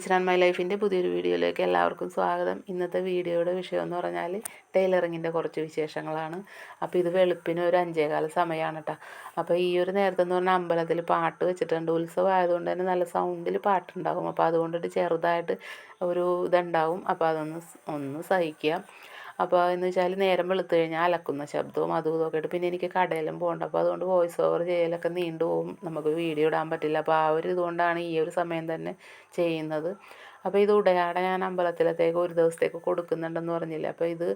Kitchen and my ലൈഫിന്റെ പുതിയൊരു വീഡിയോയിലേക്ക് എല്ലാവർക്കും സ്വാഗതം. ഇന്നത്തെ വീഡിയോയുടെ വിഷയം എന്ന് പറഞ്ഞാൽ ടൈലറിങ്ങിന്റെ കുറച്ച് വിശേഷങ്ങളാണ്. അപ്പോൾ ഇത് വെളുപ്പിന് ഒരു അഞ്ചേകാല സമയമാണ് കേട്ടോ അപ്പോൾ ഈ ഒരു നേരത്തെ എന്ന് പറഞ്ഞാൽ അമ്പലത്തിൽ പാട്ട് വെച്ചിട്ടുണ്ട്. ഉത്സവം ആയതുകൊണ്ട് തന്നെ നല്ല സൗണ്ടിൽ പാട്ടുണ്ടാകും. അപ്പോൾ അതുകൊണ്ടിട്ട് ചെറുതായിട്ട് ഒരു ഇതുണ്ടാവും. അപ്പോൾ അതൊന്ന് ഒന്ന് സഹിക്കുക അപ്പോൾ എന്ന് വെച്ചാൽ നേരം വെളുത്തു കഴിഞ്ഞാൽ അലക്കുന്ന ശബ്ദവും അതും ഇതൊക്കെ ആയിട്ട്. പിന്നെ എനിക്ക് കടയിലും പോകണ്ട. അപ്പോൾ അതുകൊണ്ട് വോയിസ് ഓവർ ചെയ്യലൊക്കെ നീണ്ടു പോകും നമുക്ക് വീഡിയോ ഇടാൻ പറ്റില്ല. അപ്പോൾ ആ ഒരു ഇതുകൊണ്ടാണ് ഈ ഒരു സമയം തന്നെ ചെയ്യുന്നത്. അപ്പോൾ ഇത് ഉടയാട ഞാൻ അമ്പലത്തിലത്തേക്ക് ഒരു ദിവസത്തേക്ക് കൊടുക്കുന്നുണ്ടെന്ന് പറഞ്ഞില്ല? അപ്പോൾ ഇത്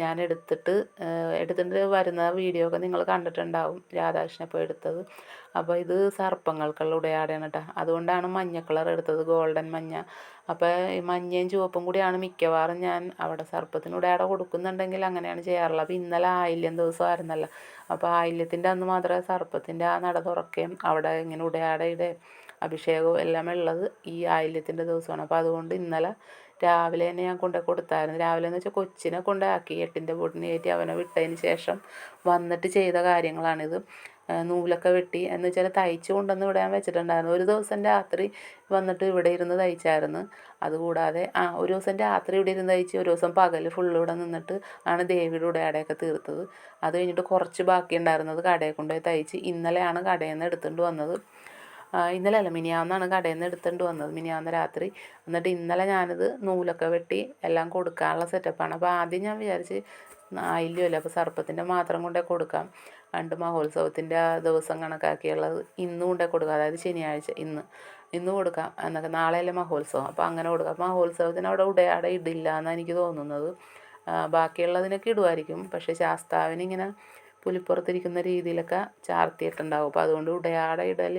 ഞാൻ എടുത്തിട്ട് എടുത്തിട്ട് വരുന്ന വീഡിയോ ഒക്കെ നിങ്ങൾ കണ്ടിട്ടുണ്ടാവും. രാധാകൃഷ്ണൻ ഇപ്പോൾ എടുത്തത്? അപ്പോൾ ഇത് സർപ്പങ്ങൾക്കുള്ള ഉടയാടയാണ് കേട്ടോ. അതുകൊണ്ടാണ് മഞ്ഞ കളർ എടുത്തത് ഗോൾഡൻ മഞ്ഞ. അപ്പോൾ ഈ മഞ്ഞയും ചുവപ്പും കൂടിയാണ് മിക്കവാറും ഞാൻ അവിടെ സർപ്പത്തിന് ഉടയാട കൊടുക്കുന്നുണ്ടെങ്കിൽ അങ്ങനെയാണ് ചെയ്യാറുള്ളത്. അപ്പോൾ ഇന്നലെ ആയില്യം ദിവസമായിരുന്നല്ലോ. അപ്പോൾ ആയില്യത്തിന്റെ അന്ന് മാത്രമേ സർപ്പത്തിന്റെ ആ നട തുറക്കുകയും അവിടെ ഇങ്ങനെ ഉടയാടയുടെ അഭിഷേകവും എല്ലാം ഉള്ളത് ഈ ആയില്യത്തിന്റെ ദിവസമാണ്. അപ്പോൾ അതുകൊണ്ട് ഇന്നലെ രാവിലെ തന്നെ ഞാൻ കൊണ്ടു കൊടുത്തായിരുന്നു. രാവിലെ എന്ന് വെച്ചാൽ കൊച്ചിനെ കൊണ്ടാക്കി എട്ടിന്റെ പൊടിന് കയറ്റി അവനെ വിട്ടതിന് ശേഷം വന്നിട്ട് ചെയ്ത കാര്യങ്ങളാണിത്. നൂലൊക്കെ വെട്ടി. എന്ന് വെച്ചാൽ തയ്ച്ച് കൊണ്ടുവന്ന് ഇവിടെ ഞാൻ വെച്ചിട്ടുണ്ടായിരുന്നു. ഒരു ദിവസം രാത്രി വന്നിട്ട് ഇവിടെ ഇരുന്ന് തയ്ച്ചായിരുന്നു. അതുകൂടാതെ ആ ഒരു ദിവസം രാത്രി ഇവിടെ ഇരുന്ന് തയ്ച്ച് ഒരു ദിവസം പകൽ ഫുള്ള് ഇവിടെ നിന്നിട്ട് ആണ് ദേവിയുടെ ഉടയാടയൊക്കെ തീർത്തത്. അത് കഴിഞ്ഞിട്ട് കുറച്ച് ബാക്കി ഉണ്ടായിരുന്നത് കടയിൽ കൊണ്ടുപോയി തയ്ച്ച് ഇന്നലെയാണ് കടയിൽ നിന്ന് എടുത്തുകൊണ്ട് വന്നത്. ഇന്നലെ അല്ല മിനിയാന്നാണ് കടയിൽ നിന്ന് എടുത്തുകൊണ്ട് വന്നത്. മിനിയാന്ന് രാത്രി. എന്നിട്ട് ഇന്നലെ ഞാനിത് നൂലൊക്കെ വെട്ടി എല്ലാം കൊടുക്കാനുള്ള സെറ്റപ്പാണ് അപ്പോൾ ആദ്യം ഞാൻ വിചാരിച്ച് ആയില്യമല്ല അപ്പോൾ സർപ്പത്തിന്റെ മാത്രം കൊണ്ടേ കൊടുക്കാം. പണ്ട് മഹോത്സവത്തിന്റെ ആ ദിവസം കണക്കാക്കിയുള്ളത് ഇന്നും കൊണ്ടേ കൊടുക്കാം. അതായത് ശനിയാഴ്ച ഇന്ന്. ഇന്ന് കൊടുക്കാം എന്നൊക്കെ. നാളെയല്ലേ മഹോത്സവം. അപ്പോൾ അങ്ങനെ കൊടുക്കാം. അപ്പോൾ മഹോത്സവത്തിന് അവിടെ ഉടയാട ഇടില്ല എന്നാണ് എനിക്ക് തോന്നുന്നത്. ബാക്കിയുള്ളതിനൊക്കെ ഇടുമായിരിക്കും പക്ഷേ ശാസ്താവിനിങ്ങനെ പുലിപ്പുറത്തിരിക്കുന്ന രീതിയിലൊക്കെ ചാർത്തിയിട്ടുണ്ടാവും അപ്പോൾ അതുകൊണ്ട് ഉടയാടെ ഇടൽ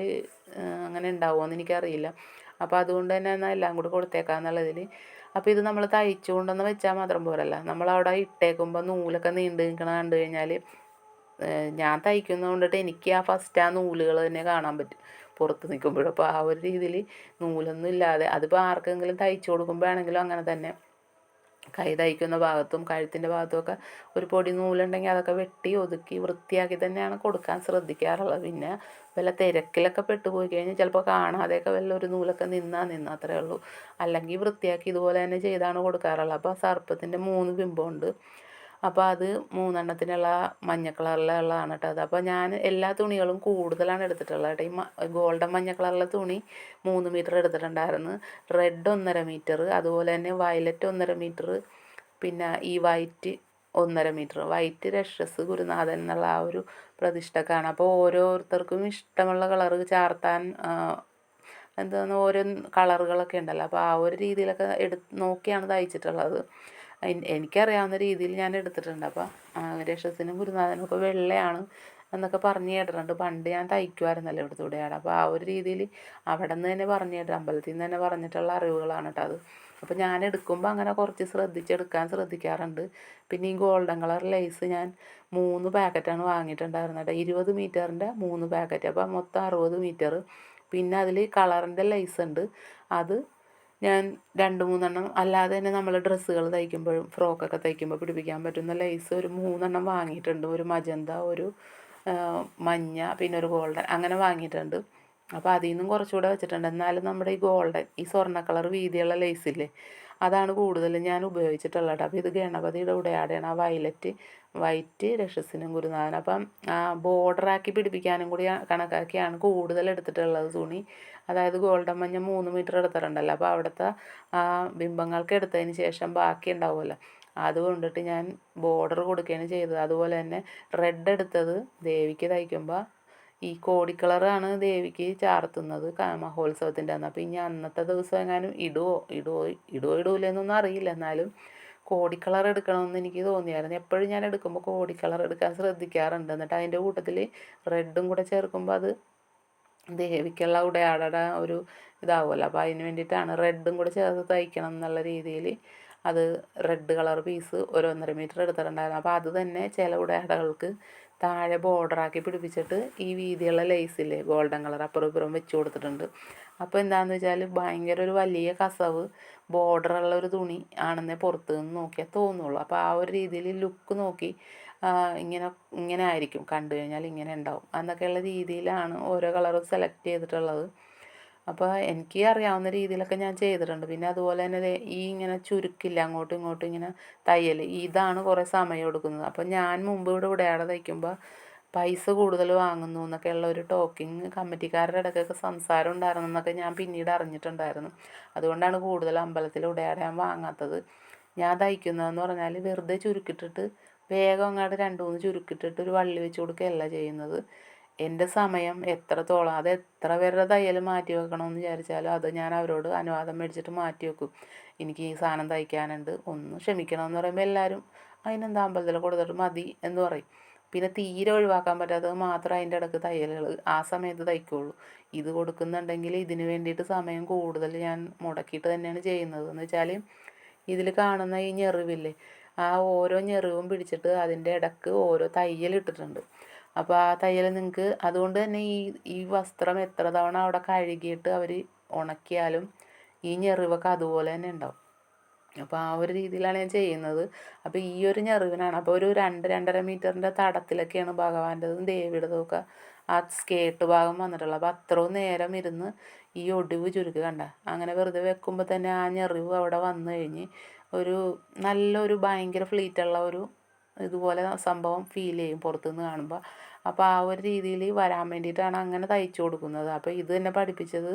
അങ്ങനെ ഉണ്ടാവുമോ എനിക്കറിയില്ല. അപ്പോൾ അതുകൊണ്ട് തന്നെ എന്നാൽ എല്ലാം കൂടി കൊടുത്തേക്കാന്നുള്ളതിൽ അപ്പോൾ ഇത് നമ്മൾ തയ്ച്ചു കൊണ്ടുവന്ന് വെച്ചാൽ മാത്രം പോരല്ല. നമ്മളവിടെ ഇട്ടേക്കുമ്പോൾ നൂലൊക്കെ നീണ്ടു നിൽക്കണ കണ്ടു കഴിഞ്ഞാൽ ഞാൻ തയ്ക്കുന്നത് കൊണ്ടിട്ട് എനിക്ക് ആ ഫസ്റ്റ് ആ നൂലുകൾ തന്നെ കാണാൻ പറ്റും. പുറത്ത് നിൽക്കുമ്പോഴും അപ്പോൾ ആ ഒരു രീതിയിൽ നൂലൊന്നും ഇല്ലാതെ അതിപ്പോൾ ആർക്കെങ്കിലും തയ്ച്ചു കൊടുക്കുമ്പോഴാണെങ്കിലും അങ്ങനെ തന്നെ. കൈ തയ്ക്കുന്ന ഭാഗത്തും കഴുത്തിന്റെ ഭാഗത്തുമൊക്കെ ഒരു പൊടി നൂലുണ്ടെങ്കിൽ അതൊക്കെ വെട്ടി ഒതുക്കി വൃത്തിയാക്കി തന്നെയാണ് കൊടുക്കാൻ ശ്രദ്ധിക്കാറുള്ളത്. പിന്നെ വല്ല തിരക്കിലൊക്കെ പെട്ടുപോയി കഴിഞ്ഞാൽ ചിലപ്പോൾ കാണാതെയൊക്കെ വല്ല ഒരു നൂലൊക്കെ നിന്നാൽ നിന്നാൽ അത്രേ ഉള്ളൂ. അല്ലെങ്കിൽ വൃത്തിയാക്കി ഇതുപോലെ തന്നെ ചെയ്താണ് കൊടുക്കാറുള്ളത്. അപ്പോൾ സർപ്പത്തിന്റെ മൂന്ന് ബിംബമുണ്ട്. അപ്പോൾ അത് മൂന്നെണ്ണത്തിനുള്ള മഞ്ഞ കളറിലുള്ളതാണ് കേട്ടോ അത്. അപ്പോൾ ഞാൻ എല്ലാ തുണികളും കൂടുതലാണ് എടുത്തിട്ടുള്ളത് കേട്ടോ ഈ ഗോൾഡൻ മഞ്ഞ കളറിലെ തുണി മൂന്ന് മീറ്റർ എടുത്തിട്ടുണ്ടായിരുന്നു. റെഡ് ഒന്നര മീറ്റർ അതുപോലെ തന്നെ വയലറ്റ് ഒന്നര മീറ്റർ പിന്നെ ഈ വൈറ്റ് ഒന്നര മീറ്റർ. വൈറ്റ് രക്ഷസ് ഗുരുനാഥൻ എന്നുള്ള ആ ഒരു പ്രതിഷ്ഠക്കാണ്. അപ്പോൾ ഓരോരുത്തർക്കും ഇഷ്ടമുള്ള കളറ് ചാർത്താൻ എന്താണ് ഓരോ കളറുകളൊക്കെ ഉണ്ടല്ലോ. അപ്പോൾ ആ ഒരു രീതിയിലൊക്കെ എടു നോക്കിയാണ് തയ്ച്ചിട്ടുള്ളത്. എനിക്കറിയാവുന്ന രീതിയിൽ ഞാൻ എടുത്തിട്ടുണ്ട്. അപ്പോൾ രക്ഷസിനും ഗുരുനാഥനും ഒക്കെ വെള്ളയാണ് എന്നൊക്കെ പറഞ്ഞു കേട്ടിട്ടുണ്ട്. പണ്ട് ഞാൻ തയ്ക്കുമായിരുന്നല്ലോ ഇവിടുത്തെ കൂടെയാണ് അപ്പോൾ ആ ഒരു രീതിയിൽ അവിടെ നിന്ന് തന്നെ പറഞ്ഞു കേട്ടു അമ്പലത്തിൽ നിന്ന് തന്നെ പറഞ്ഞിട്ടുള്ള അറിവുകളാണ് കേട്ടോ അത്. അപ്പോൾ ഞാൻ എടുക്കുമ്പോൾ അങ്ങനെ കുറച്ച് ശ്രദ്ധിച്ചെടുക്കാൻ ശ്രദ്ധിക്കാറുണ്ട്. പിന്നെ ഈ ഗോൾഡൻ കളർ ലേസ് ഞാൻ മൂന്ന് പാക്കറ്റാണ് വാങ്ങിയിട്ടുണ്ടായിരുന്നത് കേട്ടോ. ഇരുപത് മീറ്ററിന്റെ മൂന്ന് പാക്കറ്റ്. അപ്പോൾ മൊത്തം അറുപത് മീറ്റർ പിന്നെ അതിൽ കളറിന്റെ ലേസ് ഉണ്ട്. അത് ഞാൻ രണ്ട് മൂന്നെണ്ണം അല്ലാതെ തന്നെ നമ്മൾ ഡ്രസ്സുകൾ തയ്ക്കുമ്പോഴും ഫ്രോക്കൊക്കെ തയ്ക്കുമ്പോൾ പിടിപ്പിക്കാൻ പറ്റുന്ന ലേസ് ഒരു മൂന്നെണ്ണം വാങ്ങിയിട്ടുണ്ട്. ഒരു മജന്ത ഒരു മഞ്ഞ പിന്നെ ഒരു ഗോൾഡൻ അങ്ങനെ വാങ്ങിയിട്ടുണ്ട്. അപ്പോൾ അതിൽ നിന്നും കുറച്ചുകൂടെ വെച്ചിട്ടുണ്ട്. എന്നാലും നമ്മുടെ ഈ ഗോൾഡൻ ഈ സ്വർണ കളർ വീതിയുള്ള ലേസില്ലേ അതാണ് കൂടുതലും ഞാൻ ഉപയോഗിച്ചിട്ടുള്ളത്. അപ്പോൾ ഇത് ഗണപതിയുടെ ഉടയാടെയാണ്. ആ വയലറ്റ് വൈറ്റ് രക്ഷസിനും കുരുനാഥനും അപ്പം ബോർഡറാക്കി പിടിപ്പിക്കാനും കൂടി കണക്കാക്കിയാണ് കൂടുതൽ എടുത്തിട്ടുള്ളത് തുണി. അതായത് ഗോൾഡൻ മഞ്ഞ മൂന്ന് മീറ്റർ എടുത്തിട്ടുണ്ടല്ലോ. അപ്പോൾ അവിടുത്തെ ബിംബങ്ങൾക്ക് എടുത്തതിന് ശേഷം ബാക്കി ഉണ്ടാവുമല്ലോ. അത് കൊണ്ടിട്ട് ഞാൻ ബോർഡർ കൊടുക്കുകയാണ് ചെയ്തത്. അതുപോലെ തന്നെ റെഡ് എടുത്തത് ദേവിക്ക് തയ്ക്കുമ്പോൾ ഈ കോടി കളറാണ് ദേവിക്ക് ചാർത്തുന്നത് മഹോത്സവത്തിന്റെ അന്ന്. അപ്പോൾ ഇനി അന്നത്തെ ദിവസം എങ്ങാനും ഇടുവോ? ഇടുവോ? ഇടുവോ? ഇടൂലെന്നൊന്നും അറിയില്ല. എന്നാലും കോടി കളർ എടുക്കണമെന്ന് എനിക്ക് തോന്നിയായിരുന്നു. എപ്പോഴും ഞാൻ എടുക്കുമ്പോൾ കോടി കളർ എടുക്കാൻ ശ്രദ്ധിക്കാറുണ്ട്. എന്നിട്ട് അതിന്റെ കൂട്ടത്തിൽ റെഡും കൂടെ ചേർക്കുമ്പോൾ അത് ദേവിക്കുള്ള ഉടയാടയുടെ ഒരു ഇതാവുമല്ലോ. അപ്പോൾ അതിന് വേണ്ടിയിട്ടാണ് റെഡും കൂടെ ചേർത്ത് തയ്ക്കണം എന്നുള്ള രീതിയിൽ അത് റെഡ് കളർ പീസ് ഒരു ഒന്നര മീറ്റർ എടുത്തിട്ടുണ്ടായിരുന്നു. അപ്പോൾ അത് തന്നെ ചില ഉടയാടകൾക്ക് താഴെ ബോർഡറാക്കി പിടിപ്പിച്ചിട്ട് ഈ വീതിയുള്ള ലേസില്ലേ ഗോൾഡൻ കളർ അപ്പുറം ഇപ്പുറം വെച്ച് കൊടുത്തിട്ടുണ്ട്. അപ്പോൾ എന്താണെന്ന് വെച്ചാൽ ഭയങ്കര ഒരു വലിയ കസവ് ബോർഡറുള്ള ഒരു തുണി ആണെന്നേ പുറത്ത് നിന്ന് നോക്കിയാൽ തോന്നുള്ളൂ. അപ്പോൾ ആ ഒരു രീതിയിൽ ലുക്ക് നോക്കി ഇങ്ങനെ ഇങ്ങനെ ആയിരിക്കും. കണ്ടു കഴിഞ്ഞാൽ ഇങ്ങനെ ഉണ്ടാവും. എന്നൊക്കെയുള്ള രീതിയിലാണ് ഓരോ കളറും സെലക്ട് ചെയ്തിട്ടുള്ളത്. അപ്പോൾ എനിക്ക് അറിയാവുന്ന രീതിയിലൊക്കെ ഞാൻ ചെയ്തിട്ടുണ്ട്. പിന്നെ അതുപോലെ തന്നെ ഈ ഇങ്ങനെ ചുരുക്കില്ല അങ്ങോട്ടും ഇങ്ങോട്ടും ഇങ്ങനെ തയ്യൽ ഇതാണ് കുറേ സമയം എടുക്കുന്നത്. അപ്പോൾ ഞാൻ മുമ്പ് ഇവിടെ ഉടയാട തയ്ക്കുമ്പോൾ പൈസ കൂടുതൽ വാങ്ങുന്നു എന്നൊക്കെ ഉള്ള ഒരു ടോക്കിങ് കമ്മിറ്റിക്കാരുടെ ഇടയ്ക്കൊക്കെ സംസാരം ഉണ്ടായിരുന്നു എന്നൊക്കെ ഞാൻ പിന്നീട് അറിഞ്ഞിട്ടുണ്ടായിരുന്നു. അതുകൊണ്ടാണ് കൂടുതൽ അമ്പലത്തിൽ ഉടയാട ഞാൻ വാങ്ങാത്തത്. ഞാൻ തയ്ക്കുന്നതെന്ന് പറഞ്ഞാൽ വെറുതെ ചുരുക്കിട്ടിട്ട് വേഗം അങ്ങോട്ട് രണ്ട് മൂന്ന് ചുരുക്കിട്ടിട്ട് ഒരു വള്ളി വെച്ച് കൊടുക്കുകയല്ല ചെയ്യുന്നത്. എന്റെ സമയം എത്രത്തോളം അത് എത്ര പേരുടെ തയ്യൽ മാറ്റി വെക്കണമെന്ന് വിചാരിച്ചാലും അത് ഞാൻ അവരോട് അനുവാദം മേടിച്ചിട്ട് മാറ്റി വെക്കും. എനിക്ക് ഈ സാധനം തയ്ക്കാനുണ്ട് ഒന്ന് ക്ഷമിക്കണമെന്ന് പറയുമ്പോൾ എല്ലാവരും അതിനെന്താ അമ്പലത്തിൽ കൊടുത്തിട്ട് മതി എന്ന് പറയും. പിന്നെ തീരെ ഒഴിവാക്കാൻ പറ്റാത്തത് മാത്രം അതിന്റെ ഇടയ്ക്ക് തയ്യലുകൾ ആ സമയത്ത് തയ്ക്കുള്ളൂ. ഇത് കൊടുക്കുന്നുണ്ടെങ്കിൽ ഇതിന് വേണ്ടിയിട്ട് സമയം കൂടുതൽ ഞാൻ മുടക്കിയിട്ട് തന്നെയാണ് ചെയ്യുന്നത്. എന്ന് വെച്ചാൽ ഇതിൽ കാണുന്ന ഈ ഞെറിവില്ലേ ആ ഓരോ ഞെറിവും പിടിച്ചിട്ട് അതിന്റെ ഇടയ്ക്ക് ഓരോ തയ്യൽ ഇട്ടിട്ടുണ്ട്. അപ്പോൾ ആ തയ്യൽ നിങ്ങൾക്ക് അതുകൊണ്ട് തന്നെ ഈ ഈ വസ്ത്രം എത്ര തവണ അവിടെ കഴുകിയിട്ട് അവർ ഉണക്കിയാലും ഈ ഞെറിവൊക്കെ അതുപോലെ തന്നെ ഉണ്ടാവും. അപ്പോൾ ആ ഒരു രീതിയിലാണ് ഞാൻ ചെയ്യുന്നത്. അപ്പോൾ ഈ ഒരു ഞെറിവിനാണ്. അപ്പോൾ ഒരു രണ്ട് രണ്ടര മീറ്ററിന്റെ തടത്തിലൊക്കെയാണ് ഭഗവാന്റെതും ദേവിയുടെതും ഒക്കെ ആ സ്കേർട്ട് ഭാഗം വന്നിട്ടുള്ളത്. അപ്പോൾ അത്രയും നേരം ഇരുന്ന് ഈ ഒടിവ് ചുരുക്ക് കണ്ട. അങ്ങനെ വെറുതെ വെക്കുമ്പോൾ തന്നെ ആ ഞെറിവ് അവിടെ വന്നു കഴിഞ്ഞ് ഒരു നല്ലൊരു ഭയങ്കര ഫ്ലീറ്റുള്ള ഒരു ഇതുപോലെ സംഭവം ഫീൽ ചെയ്യും പുറത്തുനിന്ന് കാണുമ്പോൾ അപ്പോൾ ആ ഒരു രീതിയിൽ വരാൻ വേണ്ടിയിട്ടാണ് അങ്ങനെ തയ്ച്ചു കൊടുക്കുന്നത്. അപ്പോൾ ഇത് എന്നെ പഠിപ്പിച്ചത്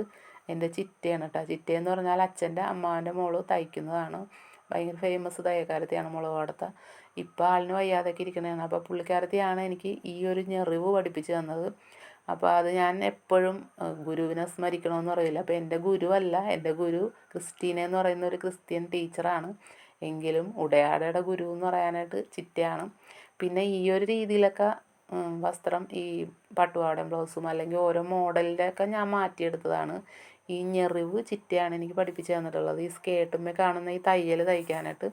എന്റെ ചിറ്റയാണ് കേട്ടോ ചിറ്റയെന്ന് പറഞ്ഞാൽ അച്ഛന്റെ അമ്മാവന്റെ മോൾ തയ്ക്കുന്നതാണ്. ഭയങ്കര ഫേമസ് തയ്യക്കാരത്തിയാണ് മുളകോടത്ത ഇപ്പോൾ ആളിന് വയ്യാതൊക്കെ ഇരിക്കണതാണ് അപ്പോൾ പുള്ളിക്കാരത്തിയാണ് എനിക്ക് ഈ ഒരു ഞെറിവ് പഠിപ്പിച്ചു തന്നത്. അപ്പോൾ അത് ഞാൻ എപ്പോഴും ഗുരുവിനെ സ്മരിക്കണമെന്ന് പറയില്ല അപ്പോൾ എന്റെ ഗുരുവല്ല എന്റെ ഗുരു ക്രിസ്റ്റീന എന്ന് പറയുന്ന ഒരു ക്രിസ്ത്യൻ ടീച്ചറാണ്. എങ്കിലും ഉടയാടയുടെ ഗുരു എന്ന് പറയാനായിട്ട് ചിറ്റയാണ് പിന്നെ ഈ ഒരു രീതിയിലൊക്കെ വസ്ത്രം ഈ പട്ടുപാവാടയും ബ്ലൗസും അല്ലെങ്കിൽ ഓരോ മോഡലിന്റെ ഒക്കെ ഞാൻ മാറ്റിയെടുത്തതാണ്. ഈ ഞെറിവ് ചിറ്റയാണ് എനിക്ക് പഠിപ്പിച്ച് തന്നിട്ടുള്ളത്. ഈ സ്കേർട്ടുമ്മേ കാണുന്ന ഈ തയ്യൽ തയ്ക്കാനായിട്ട്.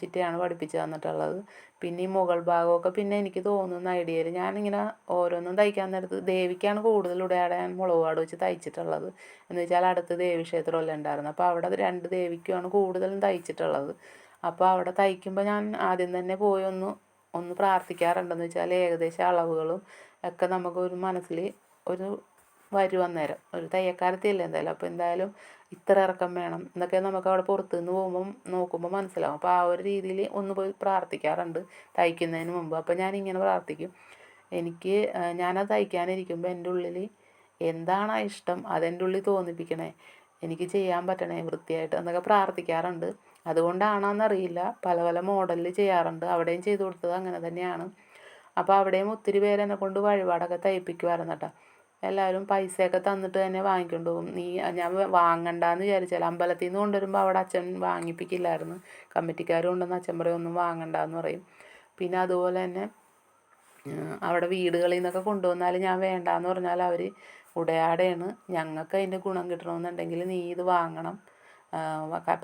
ചിറ്റയാണ് പഠിപ്പിച്ച് തന്നിട്ടുള്ളത്. പിന്നെ ഈ മുകൾ ഭാഗമൊക്കെ പിന്നെ എനിക്ക് തോന്നുന്ന ഐഡിയയിൽ ഞാനിങ്ങനെ ഓരോന്നും തയ്ക്കാൻ നേരത്ത് ദേവിക്കാണ് കൂടുതൽ ഉടയാടെ ഞാൻ മുളക് പാട് വെച്ച് തയ്ച്ചിട്ടുള്ളത്. എന്ന് വെച്ചാൽ അടുത്ത് ദേവി ക്ഷേത്രമല്ല ഉണ്ടായിരുന്നു. അപ്പോൾ അവിടെ രണ്ട് ദേവിക്കുമാണ് കൂടുതലും തയ്ച്ചിട്ടുള്ളത്. അപ്പോൾ അവിടെ തയ്ക്കുമ്പോൾ ഞാൻ ആദ്യം തന്നെ പോയി ഒന്ന് ഒന്ന് പ്രാർത്ഥിക്കാറുണ്ടെന്ന് വെച്ചാൽ ഏകദേശം അളവുകളും ഒക്കെ നമുക്ക് ഒരു മനസ്സിൽ ഒരു വരും അന്നേരം ഒരു തയ്യക്കാരത്തിയല്ലേ എന്തായാലും. അപ്പോൾ എന്തായാലും ഇത്ര ഇറക്കം വേണം എന്നൊക്കെ നമുക്ക് അവിടെ പുറത്തു നിന്ന് പോകുമ്പം നോക്കുമ്പോൾ മനസ്സിലാവും. അപ്പോൾ ആ ഒരു രീതിയിൽ ഒന്ന് പോയി പ്രാർത്ഥിക്കാറുണ്ട് തയ്ക്കുന്നതിന് മുമ്പ്. അപ്പോൾ ഞാൻ ഇങ്ങനെ പ്രാർത്ഥിക്കും. എനിക്ക് ഞാനത് തയ്ക്കാനിരിക്കുമ്പോൾ എന്റെ ഉള്ളിൽ എന്താണ് ഇഷ്ടം? അതെന്റെ ഉള്ളിൽ തോന്നിപ്പിക്കണേ. എനിക്ക് ചെയ്യാൻ പറ്റണേ വൃത്തിയായിട്ട് എന്നൊക്കെ പ്രാർത്ഥിക്കാറുണ്ട്. അതുകൊണ്ടാണോന്നറിയില്ല. പല പല മോഡലിൽ ചെയ്യാറുണ്ട്. അവിടെയും ചെയ്തു കൊടുത്തത് അങ്ങനെ തന്നെയാണ്. അപ്പോൾ അവിടെയും ഒത്തിരി പേര് എന്നെ കൊണ്ട് വഴിപാടൊക്കെ തയ്പ്പിക്കുമായിരുന്നു കേട്ടോ. എല്ലാവരും പൈസയൊക്കെ തന്നിട്ട് തന്നെ വാങ്ങിക്കൊണ്ട് പോകും. നീ ഞാൻ വാങ്ങണ്ടെന്ന് വിചാരിച്ചാൽ അമ്പലത്തിൽ നിന്ന് കൊണ്ടുവരുമ്പോൾ അവിടെ അച്ഛൻ വാങ്ങിപ്പിക്കില്ലായിരുന്നു. കമ്മിറ്റിക്കാർ കൊണ്ടുവന്ന് അച്ഛൻ പറയും ഒന്നും വാങ്ങണ്ടെന്ന് പറയും. പിന്നെ അതുപോലെ തന്നെ അവിടെ വീടുകളിൽ നിന്നൊക്കെ കൊണ്ടുവന്നാൽ ഞാൻ വേണ്ടാന്ന് പറഞ്ഞാൽ അവർ ഉടയാടെയാണ്. ഞങ്ങൾക്ക് അതിന്റെ ഗുണം കിട്ടണമെന്നുണ്ടെങ്കിൽ നീ ഇത് വാങ്ങണം.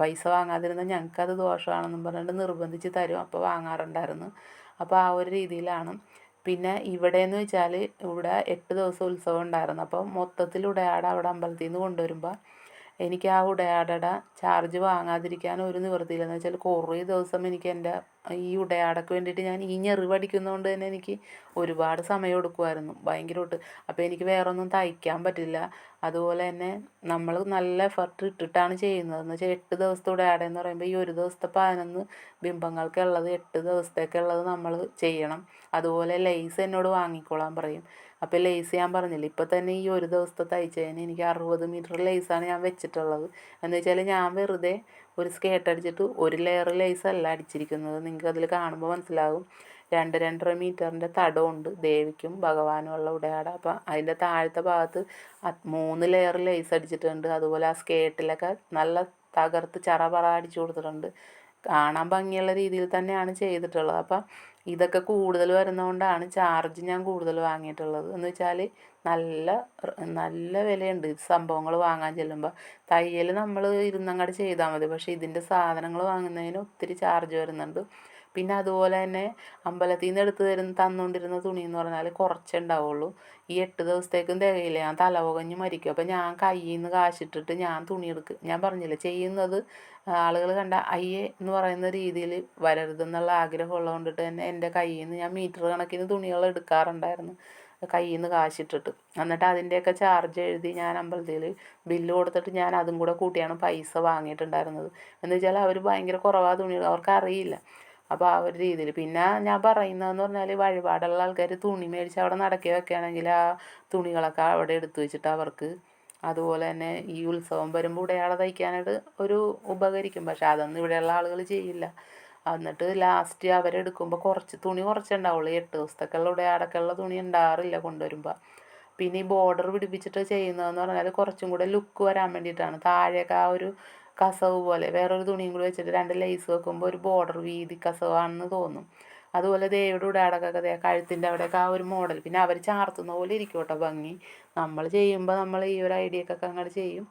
പൈസ വാങ്ങാതിരുന്നാൽ ഞങ്ങൾക്കത് ദോഷമാണെന്നും പറഞ്ഞിട്ട് നിർബന്ധിച്ച് തരും. അപ്പോൾ വാങ്ങാറുണ്ടായിരുന്നു. അപ്പോൾ ആ ഒരു രീതിയിലാണ്. പിന്നെ ഇവിടെ എന്ന് വെച്ചാൽ ഇവിടെ എട്ട് ദിവസം ഉത്സവം ഉണ്ടായിരുന്നു. അപ്പോൾ മൊത്തത്തിൽ ഉടയാട അവിടെ അമ്പലത്തിൽ നിന്ന് കൊണ്ടുവരുമ്പോൾ എനിക്ക് ആ ഉടയാടയുടെ ചാർജ് വാങ്ങാതിരിക്കാൻ ഒരു നിവൃത്തിയില്ല. എന്ന് വെച്ചാൽ കുറേ ദിവസം എനിക്ക് എന്റെ ഈ ഉടയാടയ്ക്ക് വേണ്ടിയിട്ട് ഞാൻ ഈ ഞെറിവ് അടിക്കുന്നതുകൊണ്ട് തന്നെ എനിക്ക് ഒരുപാട് സമയം എടുക്കുമായിരുന്നു ഭയങ്കരമായിട്ട്. അപ്പോൾ എനിക്ക് വേറെ ഒന്നും തയ്ക്കാൻ പറ്റില്ല. അതുപോലെ തന്നെ നമ്മൾ നല്ല എഫർട്ട് ഇട്ടിട്ടാണ് ചെയ്യുന്നത്. എന്ന് വെച്ചാൽ എട്ട് ദിവസത്തെ ഉടയാടയെന്ന് പറയുമ്പോൾ ഈ ഒരു ദിവസത്തെ പതിനൊന്ന് ബിംബങ്ങൾക്കുള്ളത് എട്ട് ദിവസത്തേക്കുള്ളത് നമ്മൾ ചെയ്യണം. അതുപോലെ ലേസ് എന്നോട് വാങ്ങിക്കോളാൻ പറയും. അപ്പോൾ ലേസ് ഞാൻ പറഞ്ഞില്ലേ ഇപ്പോൾ തന്നെ ഈ ഒരു ദിവസത്തെ തയ്ച്ചതിന് എനിക്ക് അറുപത് മീറ്റർ ലേസാണ് ഞാൻ വെച്ചിട്ടുള്ളത്. എന്ന് വെച്ചാൽ ഞാൻ വെറുതെ ഒരു സ്കേർട്ട് അടിച്ചിട്ട് ഒരു ലെയർ ലേസ് അല്ല അടിച്ചിരിക്കുന്നത്. നിങ്ങൾക്ക് അതിൽ കാണുമ്പോൾ മനസ്സിലാകും. രണ്ട് രണ്ടര മീറ്ററിന്റെ തടമുണ്ട് ദേവിക്കും ഭഗവാനുമുള്ള ഉടയാട. അപ്പം അതിന്റെ താഴത്തെ ഭാഗത്ത് മൂന്ന് ലെയർ ലേസ് അടിച്ചിട്ടുണ്ട്. അതുപോലെ ആ സ്കേർട്ടിലൊക്കെ നല്ല തകർത്ത് ചറപറ അടിച്ചു കൊടുത്തിട്ടുണ്ട്. കാണാൻ ഭംഗിയുള്ള രീതിയിൽ തന്നെയാണ് ചെയ്തിട്ടുള്ളത്. അപ്പം ഇതൊക്കെ കൂടുതൽ വരുന്നതുകൊണ്ടാണ് ചാർജ് ഞാൻ കൂടുതൽ വാങ്ങിയിട്ടുള്ളത്. എന്ന് വെച്ചാൽ നല്ല നല്ല വിലയുണ്ട്. സംഭവങ്ങൾ വാങ്ങാൻ ചെല്ലുമ്പോൾ തയ്യൽ നമ്മൾ ഇരുന്നങ്ങോട്ട് ചെയ്താൽ മതി. പക്ഷേ ഇതിന്റെ സാധനങ്ങൾ വാങ്ങുന്നതിന് ഒത്തിരി ചാർജ് വരുന്നുണ്ട്. പിന്നെ അതുപോലെ തന്നെ അമ്പലത്തിൽ നിന്ന് എടുത്ത് തരുന്ന തന്നുകൊണ്ടിരുന്ന തുണി എന്ന് പറഞ്ഞാൽ കുറച്ചേ ഉണ്ടാവുള്ളൂ. ഈ എട്ട് ദിവസത്തേക്കും തികയില്ല. ഞാൻ തലപുകഞ്ഞ് മരിക്കും. അപ്പോൾ ഞാൻ കയ്യിൽ നിന്ന് കാശിട്ടിട്ട് ഞാൻ തുണി എടുക്കും ഞാൻ പറഞ്ഞില്ല ചെയ്യുന്നത് ആളുകൾ കണ്ട അയ്യേ എന്ന് പറയുന്ന രീതിയിൽ വരരുതെന്നുള്ള ആഗ്രഹം ഉള്ളത് കൊണ്ടിട്ട് തന്നെ എന്റെ കയ്യിൽ നിന്ന് ഞാൻ മീറ്റർ കണക്കിന് തുണികൾ എടുക്കാറുണ്ടായിരുന്നു. കയ്യിൽ നിന്ന് കാശിട്ടിട്ട്. എന്നിട്ട് അതിന്റെയൊക്കെ ചാർജ് എഴുതി ഞാൻ അമ്പലത്തിൽ ബില്ല് കൊടുത്തിട്ട് ഞാൻ അതും കൂടെ കൂട്ടിയാണ് പൈസ വാങ്ങിയിട്ടുണ്ടായിരുന്നത്. എന്ന് വെച്ചാൽ അവർ ഭയങ്കര കുറവാണ് തുണികൾ അവർക്കറിയില്ല അപ്പോൾ ആ ഒരു രീതിയിൽ പിന്നെ ഞാൻ പറയുന്നതെന്ന് പറഞ്ഞാൽ വഴിപാടുള്ള ആൾക്കാർ തുണി മേടിച്ച് അവിടെ നടക്കി വെക്കുകയാണെങ്കിൽ ആ തുണികളൊക്കെ അവിടെ എടുത്തു വെച്ചിട്ട് അവർക്ക് അതുപോലെ തന്നെ ഈ ഉത്സവം വരുമ്പോൾ ഉടയാട തയ്ക്കാനായിട്ട് ഒരു ഉപകരിക്കും. പക്ഷെ അതൊന്നും ഇവിടെയുള്ള ആളുകൾ ചെയ്യില്ല. എന്നിട്ട് ലാസ്റ്റ് അവരെടുക്കുമ്പോൾ കുറച്ച് തുണി കുറച്ചുണ്ടാവുള്ളൂ എട്ട് ദിവസത്തേക്കുള്ള അടക്കമുള്ള തുണി ഉണ്ടാകാറില്ല കൊണ്ടുവരുമ്പോൾ പിന്നെ ഈ ബോർഡർ പിടിപ്പിച്ചിട്ട് ചെയ്യുന്നതെന്ന് പറഞ്ഞാൽ കുറച്ചും കൂടെ ലുക്ക് വരാൻ വേണ്ടിയിട്ടാണ്. താഴേക്ക് ആ ഒരു കസവ് പോലെ വേറൊരു തുണിയും കൂടി വെച്ചിട്ട് രണ്ട് ലേസ് വെക്കുമ്പോൾ ഒരു ബോർഡർ വീതി കസവാണെന്ന് തോന്നും. അതുപോലെ ദേവിയുടെ ഉടാടക്കൊക്കെ ദേ കഴുത്തിന്റെ അവിടെയൊക്കെ ആ ഒരു മോഡൽ പിന്നെ അവർ ചാർത്തുന്ന പോലെ ഇരിക്കും കേട്ടോ ഭംഗി. നമ്മൾ ചെയ്യുമ്പോൾ നമ്മൾ ഈ ഒരു ഐഡിയക്കൊക്കെ അങ്ങോട്ട് ചെയ്യും.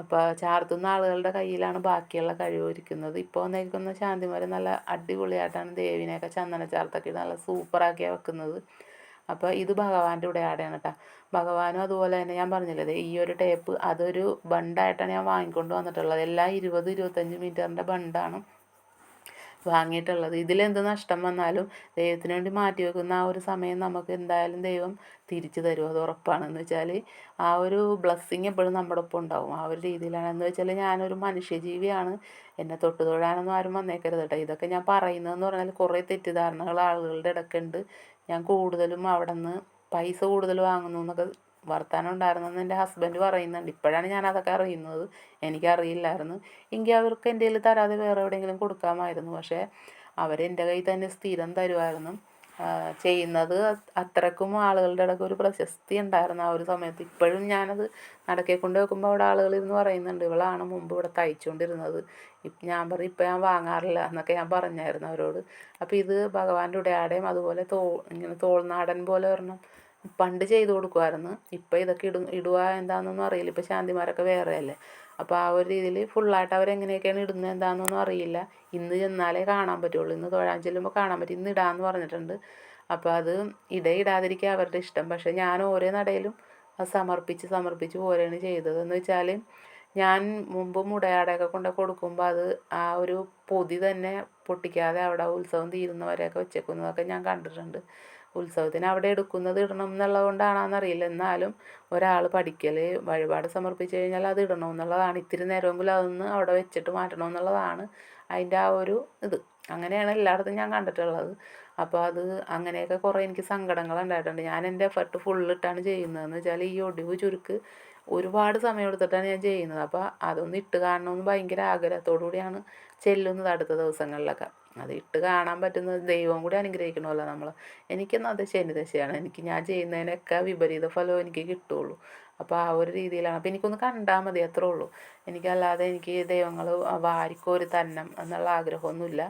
അപ്പോൾ ചാർത്തുന്ന ആളുകളുടെ കയ്യിലാണ് ബാക്കിയുള്ള കഴിവ് ഇരിക്കുന്നത്. ഇപ്പോൾ വന്നിരിക്കുന്ന ശാന്തിമാർ നല്ല അടിപൊളിയായിട്ടാണ് ദേവിനെയൊക്കെ ചന്ദന ചാർത്തൊക്കെ നല്ല സൂപ്പറാക്കിയാണ് വെക്കുന്നത്. അപ്പോൾ ഇത് ഭഗവാന്റെ ഉടയാടയാണ് കേട്ടോ ഭഗവാനും അതുപോലെ തന്നെ ഞാൻ പറഞ്ഞില്ലേ ഈ ഒരു ടേപ്പ് അതൊരു ബണ്ടായിട്ടാണ് ഞാൻ വാങ്ങിക്കൊണ്ട് വന്നിട്ടുള്ളത്. എല്ലാം ഇരുപത് ഇരുപത്തഞ്ച് മീറ്ററിന്റെ ബണ്ടാണ്. വാങ്ങിയിട്ടുള്ളത്. ഇതിലെന്ത് നഷ്ടം വന്നാലും ദൈവത്തിന് വേണ്ടി മാറ്റി വെക്കുന്ന ആ ഒരു സമയം നമുക്ക് എന്തായാലും ദൈവം തിരിച്ചു തരും. അത് ഉറപ്പാണെന്ന് വെച്ചാൽ ആ ഒരു ബ്ലെസ്സിങ് എപ്പോഴും നമ്മുടെ ഒപ്പം ഉണ്ടാവും. ആ ഒരു രീതിയിലാണ്. എന്ന് വെച്ചാൽ ഞാനൊരു മനുഷ്യജീവിയാണ്. എന്നെ തൊട്ട് തൊഴാനൊന്നും ആരും വന്നേക്കരുത് കേട്ടോ ഇതൊക്കെ ഞാൻ പറയുന്നതെന്ന് പറഞ്ഞാൽ കുറേ തെറ്റിദ്ധാരണകൾ ആളുകളുടെ ഇടയ്ക്കുണ്ട്. ഞാൻ കൂടുതലും അവിടെ നിന്ന് പൈസ കൂടുതൽ വാങ്ങുന്നു എന്നൊക്കെ വർത്തമാനം ഉണ്ടായിരുന്നെന്ന് എന്റെ ഹസ്ബൻഡ് പറയുന്നുണ്ട്. ഇപ്പോഴാണ് ഞാൻ അതൊക്കെ അറിയുന്നത്. എനിക്കറിയില്ലായിരുന്നു. എങ്കിൽ അവർക്ക് എന്റെ കയ്യിൽ തരാതെ വേറെ എവിടെയെങ്കിലും കൊടുക്കാമായിരുന്നു. പക്ഷേ അവരെന്റെ കയ്യിൽ തന്നെ സ്ഥിരം തരുമായിരുന്നു. ചെയ്യുന്നത് അത്രക്കും ആളുകളുടെ ഇടയ്ക്ക് ഒരു പ്രശസ്തി ഉണ്ടായിരുന്നു ആ ഒരു സമയത്ത്. ഇപ്പോഴും ഞാനത് നടക്കെ കൊണ്ട് വെക്കുമ്പോൾ അവിടെ ആളുകൾ ഇരുന്ന് പറയുന്നുണ്ട് ഇവളാണ് മുമ്പ് ഇവിടെ തയ്ച്ചുകൊണ്ടിരുന്നത്. ഞാൻ പറയും ഇപ്പം ഞാൻ വാങ്ങാറില്ല എന്നൊക്കെ ഞാൻ പറഞ്ഞായിരുന്നു അവരോട്. അപ്പോൾ ഇത് ഭഗവാന്റെ ഉടയാടയും അതുപോലെ തോ ഇങ്ങനെ തോൾനാടൻ പോലെ ഒരെണ്ണം പണ്ട് ചെയ്ത് കൊടുക്കുമായിരുന്നു ഇപ്പോൾ ഇതൊക്കെ ഇടും ഇടുക എന്താണെന്നൊന്നും അറിയില്ല. ഇപ്പോൾ ശാന്തിമാരൊക്കെ വേറെയല്ലേ. അപ്പോൾ ആ ഒരു രീതിയിൽ ഫുള്ളായിട്ട് അവരെങ്ങനെയൊക്കെയാണ് ഇടുന്നത് എന്താണെന്നൊന്നും അറിയില്ല. ഇന്ന് ചെന്നാലേ കാണാൻ പറ്റുള്ളൂ. ഇന്ന് തൊഴാൻ ചെല്ലുമ്പോൾ കാണാൻ പറ്റും. ഇന്ന് ഇടാമെന്ന് പറഞ്ഞിട്ടുണ്ട്. അപ്പോൾ അത് ഇടയിടാതിരിക്കുക അവരുടെ ഇഷ്ടം. പക്ഷേ ഞാൻ ഓരോ നടയിലും അത് സമർപ്പിച്ച് സമർപ്പിച്ച് പോരുകയാണ് ചെയ്തത്. എന്ന് വെച്ചാൽ ഞാൻ മുമ്പ് മുടയാടയൊക്കെ കൊണ്ട് കൊടുക്കുമ്പോൾ അത് ആ ഒരു പൊതി തന്നെ പൊട്ടിക്കാതെ അവിടെ ഉത്സവം തീരുന്നവരെയൊക്കെ വെച്ചേക്കുന്നതൊക്കെ ഞാൻ കണ്ടിട്ടുണ്ട്. ഉത്സവത്തിന് അവിടെ എടുക്കുന്നത് ഇടണം എന്നുള്ളത് കൊണ്ടാണെന്നറിയില്ല എന്നാലും ഒരാൾ പഠിക്കൽ വഴിപാട് സമർപ്പിച്ച് കഴിഞ്ഞാൽ അത് ഇടണം എന്നുള്ളതാണ്. ഇത്തിരി നേരമെങ്കിലും അതൊന്ന് അവിടെ വെച്ചിട്ട് മാറ്റണം എന്നുള്ളതാണ് അതിന്റെ ആ ഒരു ഇത്. അങ്ങനെയാണ് എല്ലായിടത്തും ഞാൻ കണ്ടിട്ടുള്ളത്. അപ്പോൾ അത് അങ്ങനെയൊക്കെ കുറേ എനിക്ക് സങ്കടങ്ങൾ ഉണ്ടായിട്ടുണ്ട്. ഞാൻ എന്റെ എഫർട്ട് ഫുള്ളിട്ടാണ് ചെയ്യുന്നതെന്ന് വെച്ചാൽ ഈ ഒടിവ് ചുരുക്ക് ഒരുപാട് സമയം എടുത്തിട്ടാണ് ഞാൻ ചെയ്യുന്നത്. അപ്പോൾ അതൊന്ന് ഇട്ട് കാണണമെന്ന് ഭയങ്കര ആഗ്രഹത്തോടു കൂടിയാണ് ചെല്ലുന്നത് അടുത്ത ദിവസങ്ങളിലൊക്കെ. അത് ഇട്ട് കാണാൻ പറ്റുന്നത് ദൈവം കൂടി അനുഗ്രഹിക്കണമല്ലോ നമ്മൾ എനിക്കൊന്നും അത് ശനിദശയാണ്. എനിക്ക് ഞാൻ ചെയ്യുന്നതിനൊക്കെ വിപരീത ഫലം എനിക്ക് കിട്ടുള്ളൂ. അപ്പോൾ ആ ഒരു രീതിയിലാണ്. അപ്പോൾ എനിക്കൊന്ന് കണ്ടാൽ മതി അത്രേ ഉള്ളൂ. എനിക്കല്ലാതെ എനിക്ക് ദൈവങ്ങൾ വാരിക്കോരി തന്നം എന്നുള്ള ആഗ്രഹമൊന്നുമില്ല.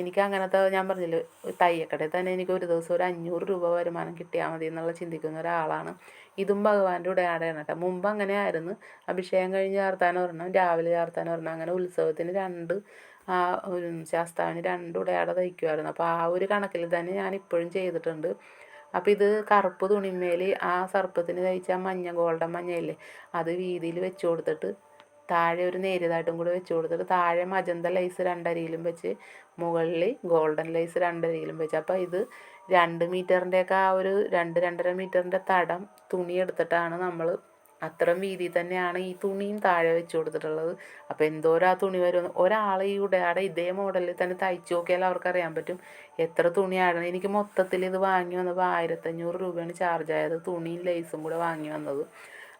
എനിക്ക് അങ്ങനത്തെ ഞാൻ പറഞ്ഞില്ലേ തയ്യക്കടയിൽ തന്നെ എനിക്ക് ഒരു ദിവസം ഒരു അഞ്ഞൂറ് രൂപ വരുമാനം കിട്ടിയാൽ മതി എന്നുള്ള ചിന്തിക്കുന്ന ഒരാളാണ്. ഇതും ഭഗവാന്റെ കൂടെ ആടെയാണ് കേട്ടോ. മുമ്പ് അങ്ങനെ ആയിരുന്നു. അഭിഷേകം കഴിഞ്ഞ് ചേർത്താൻ ഒരെണ്ണം രാവിലെ ചേർത്താൻ ഒരെണ്ണം അങ്ങനെ ഉത്സവത്തിന് രണ്ട് ആ ഒരു ശാസ്താവിന് രണ്ട് ഉടയാട തയ്ക്കുമായിരുന്നു അപ്പോൾ ആ ഒരു കണക്കിൽ തന്നെ ഞാൻ ഇപ്പോഴും ചെയ്തിട്ടുണ്ട്. അപ്പം ഇത് കറുപ്പ് തുണിമേൽ ആ സർപ്പത്തിന് തയ്ച്ച മഞ്ഞ ഗോൾഡൻ മഞ്ഞയില്ലേ അത് വീതിയിൽ വെച്ച് കൊടുത്തിട്ട് താഴെ ഒരു നേരിയതായിട്ടും കൂടി വെച്ച് കൊടുത്തിട്ട് താഴെ മജന്ത ലൈസ് രണ്ടരിയിലും വെച്ച് മുകളിൽ ഗോൾഡൻ ലൈസ് രണ്ടരിയിലും വെച്ച്. അപ്പോൾ ഇത് രണ്ട് മീറ്ററിന്റെയൊക്കെ ആ ഒരു രണ്ട് രണ്ടര മീറ്ററിന്റെ തടം തുണി എടുത്തിട്ടാണ് നമ്മൾ അത്രയും വീതി തന്നെയാണ് ഈ തുണിയും താഴെ വെച്ച് കൊടുത്തിട്ടുള്ളത്. അപ്പോൾ എന്തോരം ആ തുണി വരും ഒരാൾ ഈ ഉടയാടെ ഇതേ മോഡലിൽ തന്നെ തയ്ച്ചു നോക്കിയാൽ അവർക്കറിയാൻ പറ്റും എത്ര തുണിയാണ് എനിക്ക് മൊത്തത്തിൽ ഇത് വാങ്ങി വന്നപ്പോൾ ആയിരത്തഞ്ഞൂറ് രൂപയാണ് ചാർജ് ആയത്. തുണിയും ലേസും കൂടെ വാങ്ങി വന്നത്.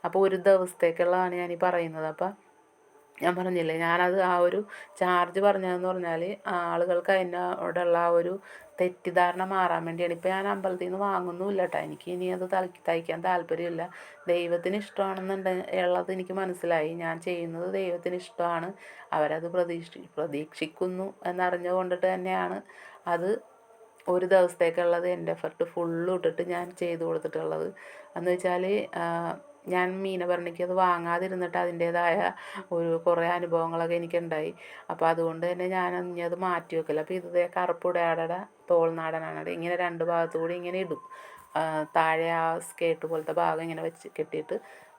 അപ്പോൾ ഒരു ദിവസത്തേക്കുള്ളതാണ് ഞാൻ ഈ പറയുന്നത്. അപ്പോൾ ഞാൻ പറഞ്ഞില്ലേ ഞാനത് ആ ഒരു ചാർജ് പറഞ്ഞതെന്ന് പറഞ്ഞാൽ ആളുകൾക്ക് അതിനോടുള്ള ആ ഒരു തെറ്റിദ്ധാരണ മാറാൻ വേണ്ടിയാണ്. ഇപ്പം ഞാൻ അമ്പലത്തിൽ നിന്ന് വാങ്ങുന്നുമില്ല കേട്ടോ എനിക്ക് ഇനി അത് തലക്കി തയ്ക്കാൻ താല്പര്യമില്ല. ദൈവത്തിന് ഇഷ്ടമാണെന്നുണ്ട് ഉള്ളത് എനിക്ക് മനസ്സിലായി. ഞാൻ ചെയ്യുന്നത് ദൈവത്തിന് ഇഷ്ടമാണ്. അവരത് പ്രതീക്ഷി പ്രതീക്ഷിക്കുന്നു എന്നറിഞ്ഞുകൊണ്ടിട്ട് തന്നെയാണ് അത് ഒരു ദിവസത്തേക്കുള്ളത് എന്റെ എഫർട്ട് ഫുള്ള് ഇട്ടിട്ട് ഞാൻ ചെയ്തു കൊടുത്തിട്ടുള്ളത്. എന്ന് വെച്ചാൽ ഞാൻ മീനഭരണിക്ക് അത് വാങ്ങാതിരുന്നിട്ട് അതിന്റേതായ ഒരു കുറേ അനുഭവങ്ങളൊക്കെ എനിക്കുണ്ടായി. അപ്പോൾ അതുകൊണ്ട് തന്നെ ഞാൻ ഇനി അത് മാറ്റി വെക്കില്ല അപ്പോൾ ഇത് കറുപ്പുടയാടയുടെ തോൾനാടനാണ് ഇങ്ങനെ രണ്ട് ഭാഗത്തുകൂടി ഇങ്ങനെ ഇടും. താഴെ ആ സ്കേർട്ട് പോലത്തെ ഭാഗം ഇങ്ങനെ വെച്ച് കെട്ടിയിട്ട്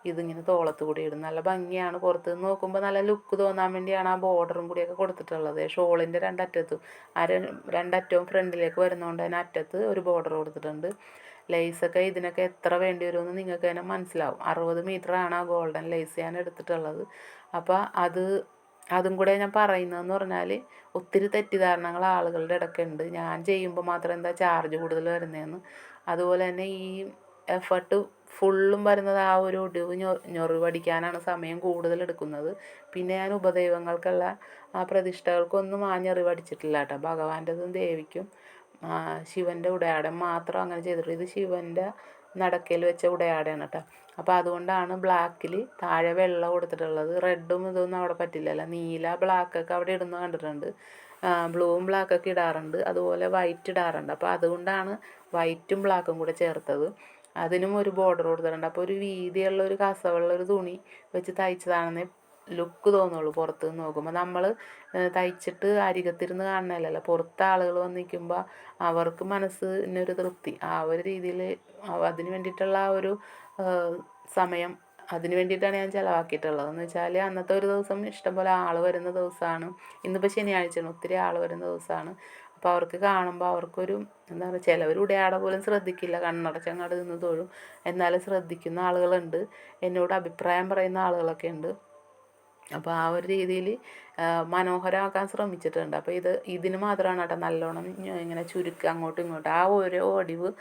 ഇതിങ്ങനെ തോളത്ത് കൂടി ഇടും. നല്ല ഭംഗിയാണ്. പുറത്ത് നിന്ന് നോക്കുമ്പോൾ നല്ല ലുക്ക് തോന്നാൻ വേണ്ടിയാണ് ആ ബോർഡറും കൂടിയൊക്കെ കൊടുത്തിട്ടുള്ളത്. ഷോളിന്റെ രണ്ടറ്റത്തും ആ രണ്ടറ്റവും ഫ്രണ്ടിലേക്ക് വരുന്നതുകൊണ്ട് തന്നെ അറ്റത്ത് ഒരു ബോർഡർ കൊടുത്തിട്ടുണ്ട്. ലേസൊക്കെ ഇതിനൊക്കെ എത്ര വേണ്ടി വരുമെന്ന് നിങ്ങൾക്ക് തന്നെ മനസ്സിലാവും. അറുപത് മീറ്ററാണ് ആ ഗോൾഡൻ ലേസ് ഞാൻ എടുത്തിട്ടുള്ളത്. അപ്പോൾ അത് അതും കൂടെ ഞാൻ പറയുന്നതെന്ന് പറഞ്ഞാൽ ഒത്തിരി തെറ്റിദ്ധാരണകൾ ആളുകളുടെ ഇടയ്ക്കുണ്ട് ഞാൻ ചെയ്യുമ്പോൾ മാത്രം എന്താ ചാർജ് കൂടുതൽ വരുന്നതെന്ന്. അതുപോലെ തന്നെ ഈ എഫർട്ട് ഫുള്ളും വരുന്നത് ആ ഒരു ഒടിവ് ഞൊറിവടിക്കാനാണ് സമയം കൂടുതൽ എടുക്കുന്നത്. പിന്നെ ഞാൻ ഉപദൈവങ്ങൾക്കുള്ള ആ പ്രതിഷ്ഠകൾക്കൊന്നും ആ ഞെറിവടിച്ചിട്ടില്ല കേട്ടോ. ഭഗവാന്റെതും ദേവിക്കും ശിവന്റെ ഉടയാടൻ മാത്രം അങ്ങനെ ചെയ്തിട്ടുള്ളൂ. ഇത് ശിവന്റെ നടക്കയിൽ വെച്ച ഉടയാടയാണ് കേട്ടോ. അപ്പോൾ അതുകൊണ്ടാണ് ബ്ലാക്കിൽ താഴെ വെള്ളം കൊടുത്തിട്ടുള്ളത്. റെഡും ഇതൊന്നും അവിടെ പറ്റില്ലല്ലോ. നീല ബ്ലാക്കൊക്കെ അവിടെ ഇടുന്ന കണ്ടിട്ടുണ്ട്. ബ്ലൂവും ബ്ലാക്കൊക്കെ ഇടാറുണ്ട്. അതുപോലെ വൈറ്റ് ഇടാറുണ്ട്. അപ്പോൾ അതുകൊണ്ടാണ് വൈറ്റും ബ്ലാക്കും കൂടെ ചേർത്തത്. അതിനും ഒരു ബോർഡർ കൊടുത്തിട്ടുണ്ട്. അപ്പോൾ ഒരു വീതിയുള്ള ഒരു കസവുള്ള ഒരു തുണി വെച്ച് തയ്ച്ചതാണെന്നേ ലുക്ക് തോന്നുള്ളൂ പുറത്ത് നിന്ന് നോക്കുമ്പോൾ നമ്മൾ തയ്ച്ചിട്ട് അരികത്തിരുന്ന് കാണുന്നതല്ലല്ലോ പുറത്ത് ആളുകൾ വന്ന് നിൽക്കുമ്പോൾ അവർക്ക് മനസ്സിനൊരു തൃപ്തി. ആ ഒരു രീതിയിൽ അതിന് വേണ്ടിയിട്ടുള്ള ആ ഒരു സമയം അതിന് വേണ്ടിയിട്ടാണ് ഞാൻ ചിലവാക്കിയിട്ടുള്ളത്. എന്ന് വെച്ചാൽ അന്നത്തെ ഒരു ദിവസം ഇഷ്ടംപോലെ ആൾ വരുന്ന ദിവസമാണ് ഇന്നിപ്പോൾ ശനിയാഴ്ചയാണ്. ഒത്തിരി ആൾ വരുന്ന ദിവസമാണ് അപ്പോൾ അവർക്ക് കാണുമ്പോൾ അവർക്കൊരു എന്താ പറയുക ചിലവർ ആടെ പോലും ശ്രദ്ധിക്കില്ല. കണ്ണടച്ചങ്ങാട് നിന്ന് തൊഴും. എന്നാലും ശ്രദ്ധിക്കുന്ന ആളുകളുണ്ട്. എന്നോട് അഭിപ്രായം പറയുന്ന ആളുകളൊക്കെ ഉണ്ട് അപ്പോൾ ആ ഒരു രീതിയിൽ മനോഹരമാക്കാൻ ശ്രമിച്ചിട്ടുണ്ട്. അപ്പോൾ ഇത് ഇതിന് മാത്രമാണ് കേട്ടോ നല്ലോണം ഇങ്ങനെ ചുരുക്കുക അങ്ങോട്ടും ഇങ്ങോട്ടും. ആ ഓരോ ഒടിവ്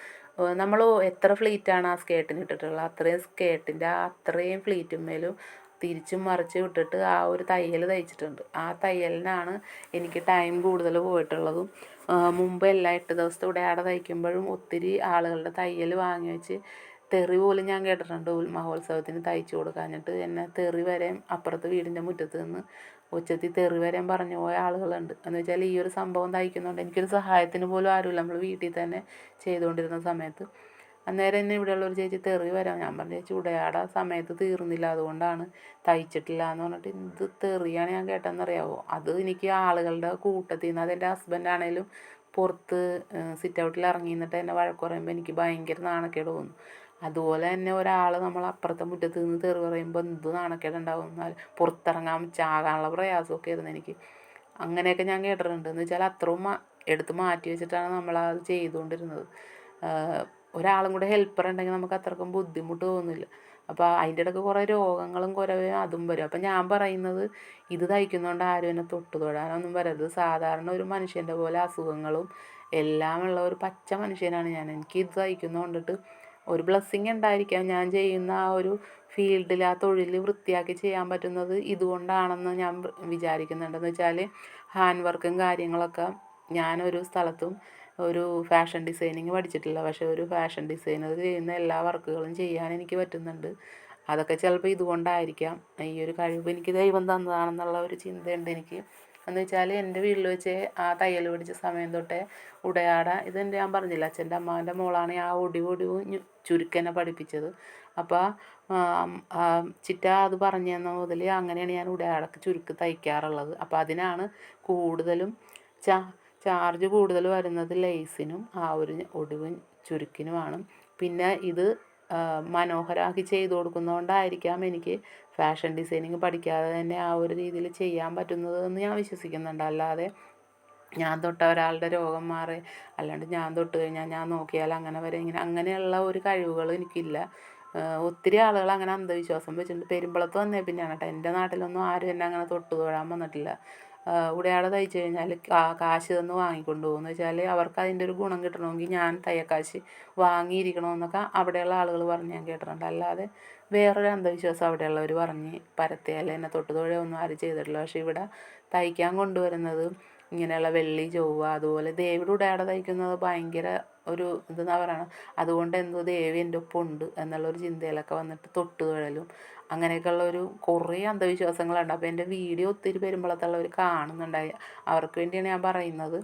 നമ്മൾ എത്ര ഫ്ലീറ്റാണ് ആ സ്കേട്ടിന് ഇട്ടിട്ടുള്ളത്? അത്രയും സ്കേട്ടിന്റെ ആ അത്രയും ഫ്ലീറ്റുമ്മേലും തിരിച്ചും മറിച്ച് വിട്ടിട്ട് ആ ഒരു തയ്യൽ തയ്ച്ചിട്ടുണ്ട്. ആ തയ്യലിനാണ് എനിക്ക് ടൈം കൂടുതൽ പോയിട്ടുള്ളതും. മുമ്പ് എല്ലാ എട്ട് ദിവസത്തെ ആടെ തയ്ക്കുമ്പോഴും ഒത്തിരി ആളുകളുടെ തയ്യൽ വാങ്ങി വെച്ച് തെറി പോലും ഞാൻ കേട്ടിട്ടുണ്ട് മഹോത്സവത്തിന് തയ്ച്ചു കൊടുക്കാഞ്ഞിട്ട്. എന്നെ തെറി വരെ അപ്പുറത്തെ വീടിന്റെ മുറ്റത്ത് നിന്ന് ഉച്ചത്തിൽ തെറി വരെയും പറഞ്ഞു പോയ ആളുകളുണ്ട്. എന്ന് വെച്ചാൽ ഈ ഒരു സംഭവം തയ്ക്കുന്നുണ്ട് എനിക്കൊരു സഹായത്തിന് പോലും ആരുമില്ല. നമ്മൾ വീട്ടിൽ തന്നെ ചെയ്തുകൊണ്ടിരുന്ന സമയത്ത്. അന്നേരം എന്നെ ഇവിടെയുള്ള ഒരു ചേച്ചി തെറി വരാം. ഞാൻ പറഞ്ഞു ചേച്ചി ഉടയാട സമയത്ത് തീർന്നില്ല. അതുകൊണ്ടാണ് തയ്ച്ചിട്ടില്ല എന്ന് പറഞ്ഞിട്ട് ഇത് തെറിയാണ് ഞാൻ കേട്ടതെന്നറിയാവോ? അത് എനിക്ക് ആളുകളുടെ കൂട്ടത്തിൽ നിന്ന് അതെന്റെ ഹസ്ബൻഡാണേലും പുറത്ത് സിറ്റ് ഔട്ടിൽ ഇറങ്ങി നിന്നിട്ട് എന്നെ വഴക്ക് പറയുമ്പോൾ എനിക്ക് ഭയങ്കര നാണക്കേട് തോന്നും. അതുപോലെ തന്നെ ഒരാൾ നമ്മൾ അപ്പുറത്തെ മുറ്റത്ത് നിന്ന് തെറി പറയുമ്പോൾ എന്ത് നാണക്കേടുണ്ടാവും എന്നാൽ പുറത്തിറങ്ങാൻ ചാകാനുള്ള പ്രയാസമൊക്കെ ആയിരുന്നു എനിക്ക്. അങ്ങനെയൊക്കെ ഞാൻ കേട്ടിട്ടുണ്ട്. എന്ന് വെച്ചാൽ അത്രയും എടുത്ത് മാറ്റി വെച്ചിട്ടാണ് നമ്മൾ നമ്മളത് ചെയ്തുകൊണ്ടിരുന്നത്. ഒരാളും കൂടെ ഹെൽപ്പർ ഉണ്ടെങ്കിൽ നമുക്ക് അത്രക്കും ബുദ്ധിമുട്ട് തോന്നില്ല. അപ്പോൾ അതിന്റെ ഇടയ്ക്ക് കുറേ രോഗങ്ങളും കുറവേ അതും വരും. അപ്പം ഞാൻ പറയുന്നത് ഇത് തയ്ക്കുന്നതുകൊണ്ട് ആരും എന്നെ തൊട്ട് തൊടാനൊന്നും വരരുത്. സാധാരണ ഒരു മനുഷ്യന്റെ പോലെ അസുഖങ്ങളും എല്ലാം ഉള്ള ഒരു പച്ച മനുഷ്യനാണ് ഞാൻ. എനിക്ക് ഇത് തയ്ക്കുന്നതുകൊണ്ടിട്ട് ഒരു ബ്ലെസ്സിങ് ഉണ്ടായിരിക്കാം. ഞാൻ ചെയ്യുന്ന ആ ഒരു ഫീൽഡിൽ ആ തൊഴിൽ വൃത്തിയാക്കി ചെയ്യാൻ പറ്റുന്നത് ഇതുകൊണ്ടാണെന്ന് ഞാൻ വിചാരിക്കുന്നുണ്ട്. എന്ന് വെച്ചാൽ ഹാൻഡ് വർക്കും കാര്യങ്ങളൊക്കെ ഞാനൊരു സ്ഥലത്തും ഒരു ഫാഷൻ ഡിസൈനിങ് പഠിച്ചിട്ടില്ല. പക്ഷേ ഒരു ഫാഷൻ ഡിസൈനർ ചെയ്യുന്ന എല്ലാ വർക്കുകളും ചെയ്യാൻ എനിക്ക് പറ്റുന്നുണ്ട്. അതൊക്കെ ചിലപ്പോൾ ഇതുകൊണ്ടായിരിക്കാം. ഈ ഒരു കഴിവ് എനിക്ക് ദൈവം തന്നതാണെന്നുള്ള ഒരു ചിന്തയുണ്ട് എനിക്ക്. എന്ന് വെച്ചാൽ എന്റെ വീട്ടിൽ വെച്ച് ആ തയ്യൽ പഠിച്ച സമയം തൊട്ടേ ഉടയാട ഇതെന്റെ ഞാൻ പറഞ്ഞില്ല അച്ഛന്റെ അമ്മാവന്റെ മോളാണ് ആ ഒടിവ് ഒടിവ് ചുരുക്കനെ പഠിപ്പിച്ചത്. അപ്പോൾ ചിറ്റ അത് പറഞ്ഞു തന്ന മുതൽ അങ്ങനെയാണ് ഞാൻ ഉടയാടക്ക് ചുരുക്ക് തയ്ക്കാറുള്ളത്. അപ്പോൾ അതിനാണ് കൂടുതലും ചാർജ് കൂടുതൽ വരുന്നത് ലേസിനും ആ ഒരു ഒടിവ് ചുരുക്കിനുമാണ്. പിന്നെ ഇത് മനോഹരമാക്കി ചെയ്തു കൊടുക്കുന്നതുകൊണ്ടായിരിക്കാം എനിക്ക് ഫാഷൻ ഡിസൈനിങ് പഠിക്കാതെ തന്നെ ആ ഒരു രീതിയിൽ ചെയ്യാൻ പറ്റുന്നത് എന്ന് ഞാൻ വിശ്വസിക്കുന്നുണ്ട്. അല്ലാതെ ഞാൻ തൊട്ട ഒരാളുടെ രോഗം മാറി അല്ലാണ്ട് ഞാൻ തൊട്ട് കഴിഞ്ഞാൽ ഞാൻ നോക്കിയാൽ അങ്ങനെ വരെ ഇങ്ങനെ അങ്ങനെയുള്ള ഒരു കഴിവുകൾ എനിക്കില്ല. ഒത്തിരി ആളുകൾ അങ്ങനെ അന്ധവിശ്വാസം വെച്ചിട്ടുണ്ട്. പെരുമ്പളത്ത് വന്നേ പിന്നെയാണ് കേട്ടോ. എന്റെ നാട്ടിലൊന്നും ആരും എന്നെ അങ്ങനെ തൊട്ട് തൊഴാൻ വന്നിട്ടില്ല. ഉടയാട തയ്ച്ചു കഴിഞ്ഞാൽ കാശ് തന്ന് വാങ്ങിക്കൊണ്ട് പോകും വെച്ചാൽ അവർക്ക് അതിന്റെ ഒരു ഗുണം കിട്ടണമെങ്കിൽ ഞാൻ തയ്യക്കാശ് വാങ്ങിയിരിക്കണമെന്നൊക്കെ അവിടെയുള്ള ആളുകൾ പറഞ്ഞ് ഞാൻ കേട്ടിട്ടുണ്ട്. അല്ലാതെ വേറൊരു അന്ധവിശ്വാസം അവിടെയുള്ളവർ പറഞ്ഞ് പരത്തിയാൽ എന്നെ തൊട്ട് ഒന്നും ആരും ചെയ്തിട്ടില്ല. പക്ഷേ ഇവിടെ തയ്ക്കാൻ കൊണ്ടുവരുന്നത് ഇങ്ങനെയുള്ള വെള്ളി ചൊവ്വ അതുപോലെ ദേവിയുടെ ഉടയാട തയ്ക്കുന്നത് ഭയങ്കര ഒരു ഇതെന്നാ പറയണം അതുകൊണ്ട് എന്തോ ദേവി എന്റെ ഒപ്പം ഉണ്ട് എന്നുള്ളൊരു ചിന്തയിലൊക്കെ വന്നിട്ട് തൊട്ട് തൊഴലും അങ്ങനെയൊക്കെയുള്ള ഒരു കുറേ അന്ധവിശ്വാസങ്ങളുണ്ട്. അപ്പോൾ എന്റെ വീഡിയോ ഒത്തിരി പെരുമ്പളത്തുള്ളവർ കാണുന്നുണ്ടായി. അവർക്ക് വേണ്ടിയാണ് ഞാൻ പറയുന്നത്.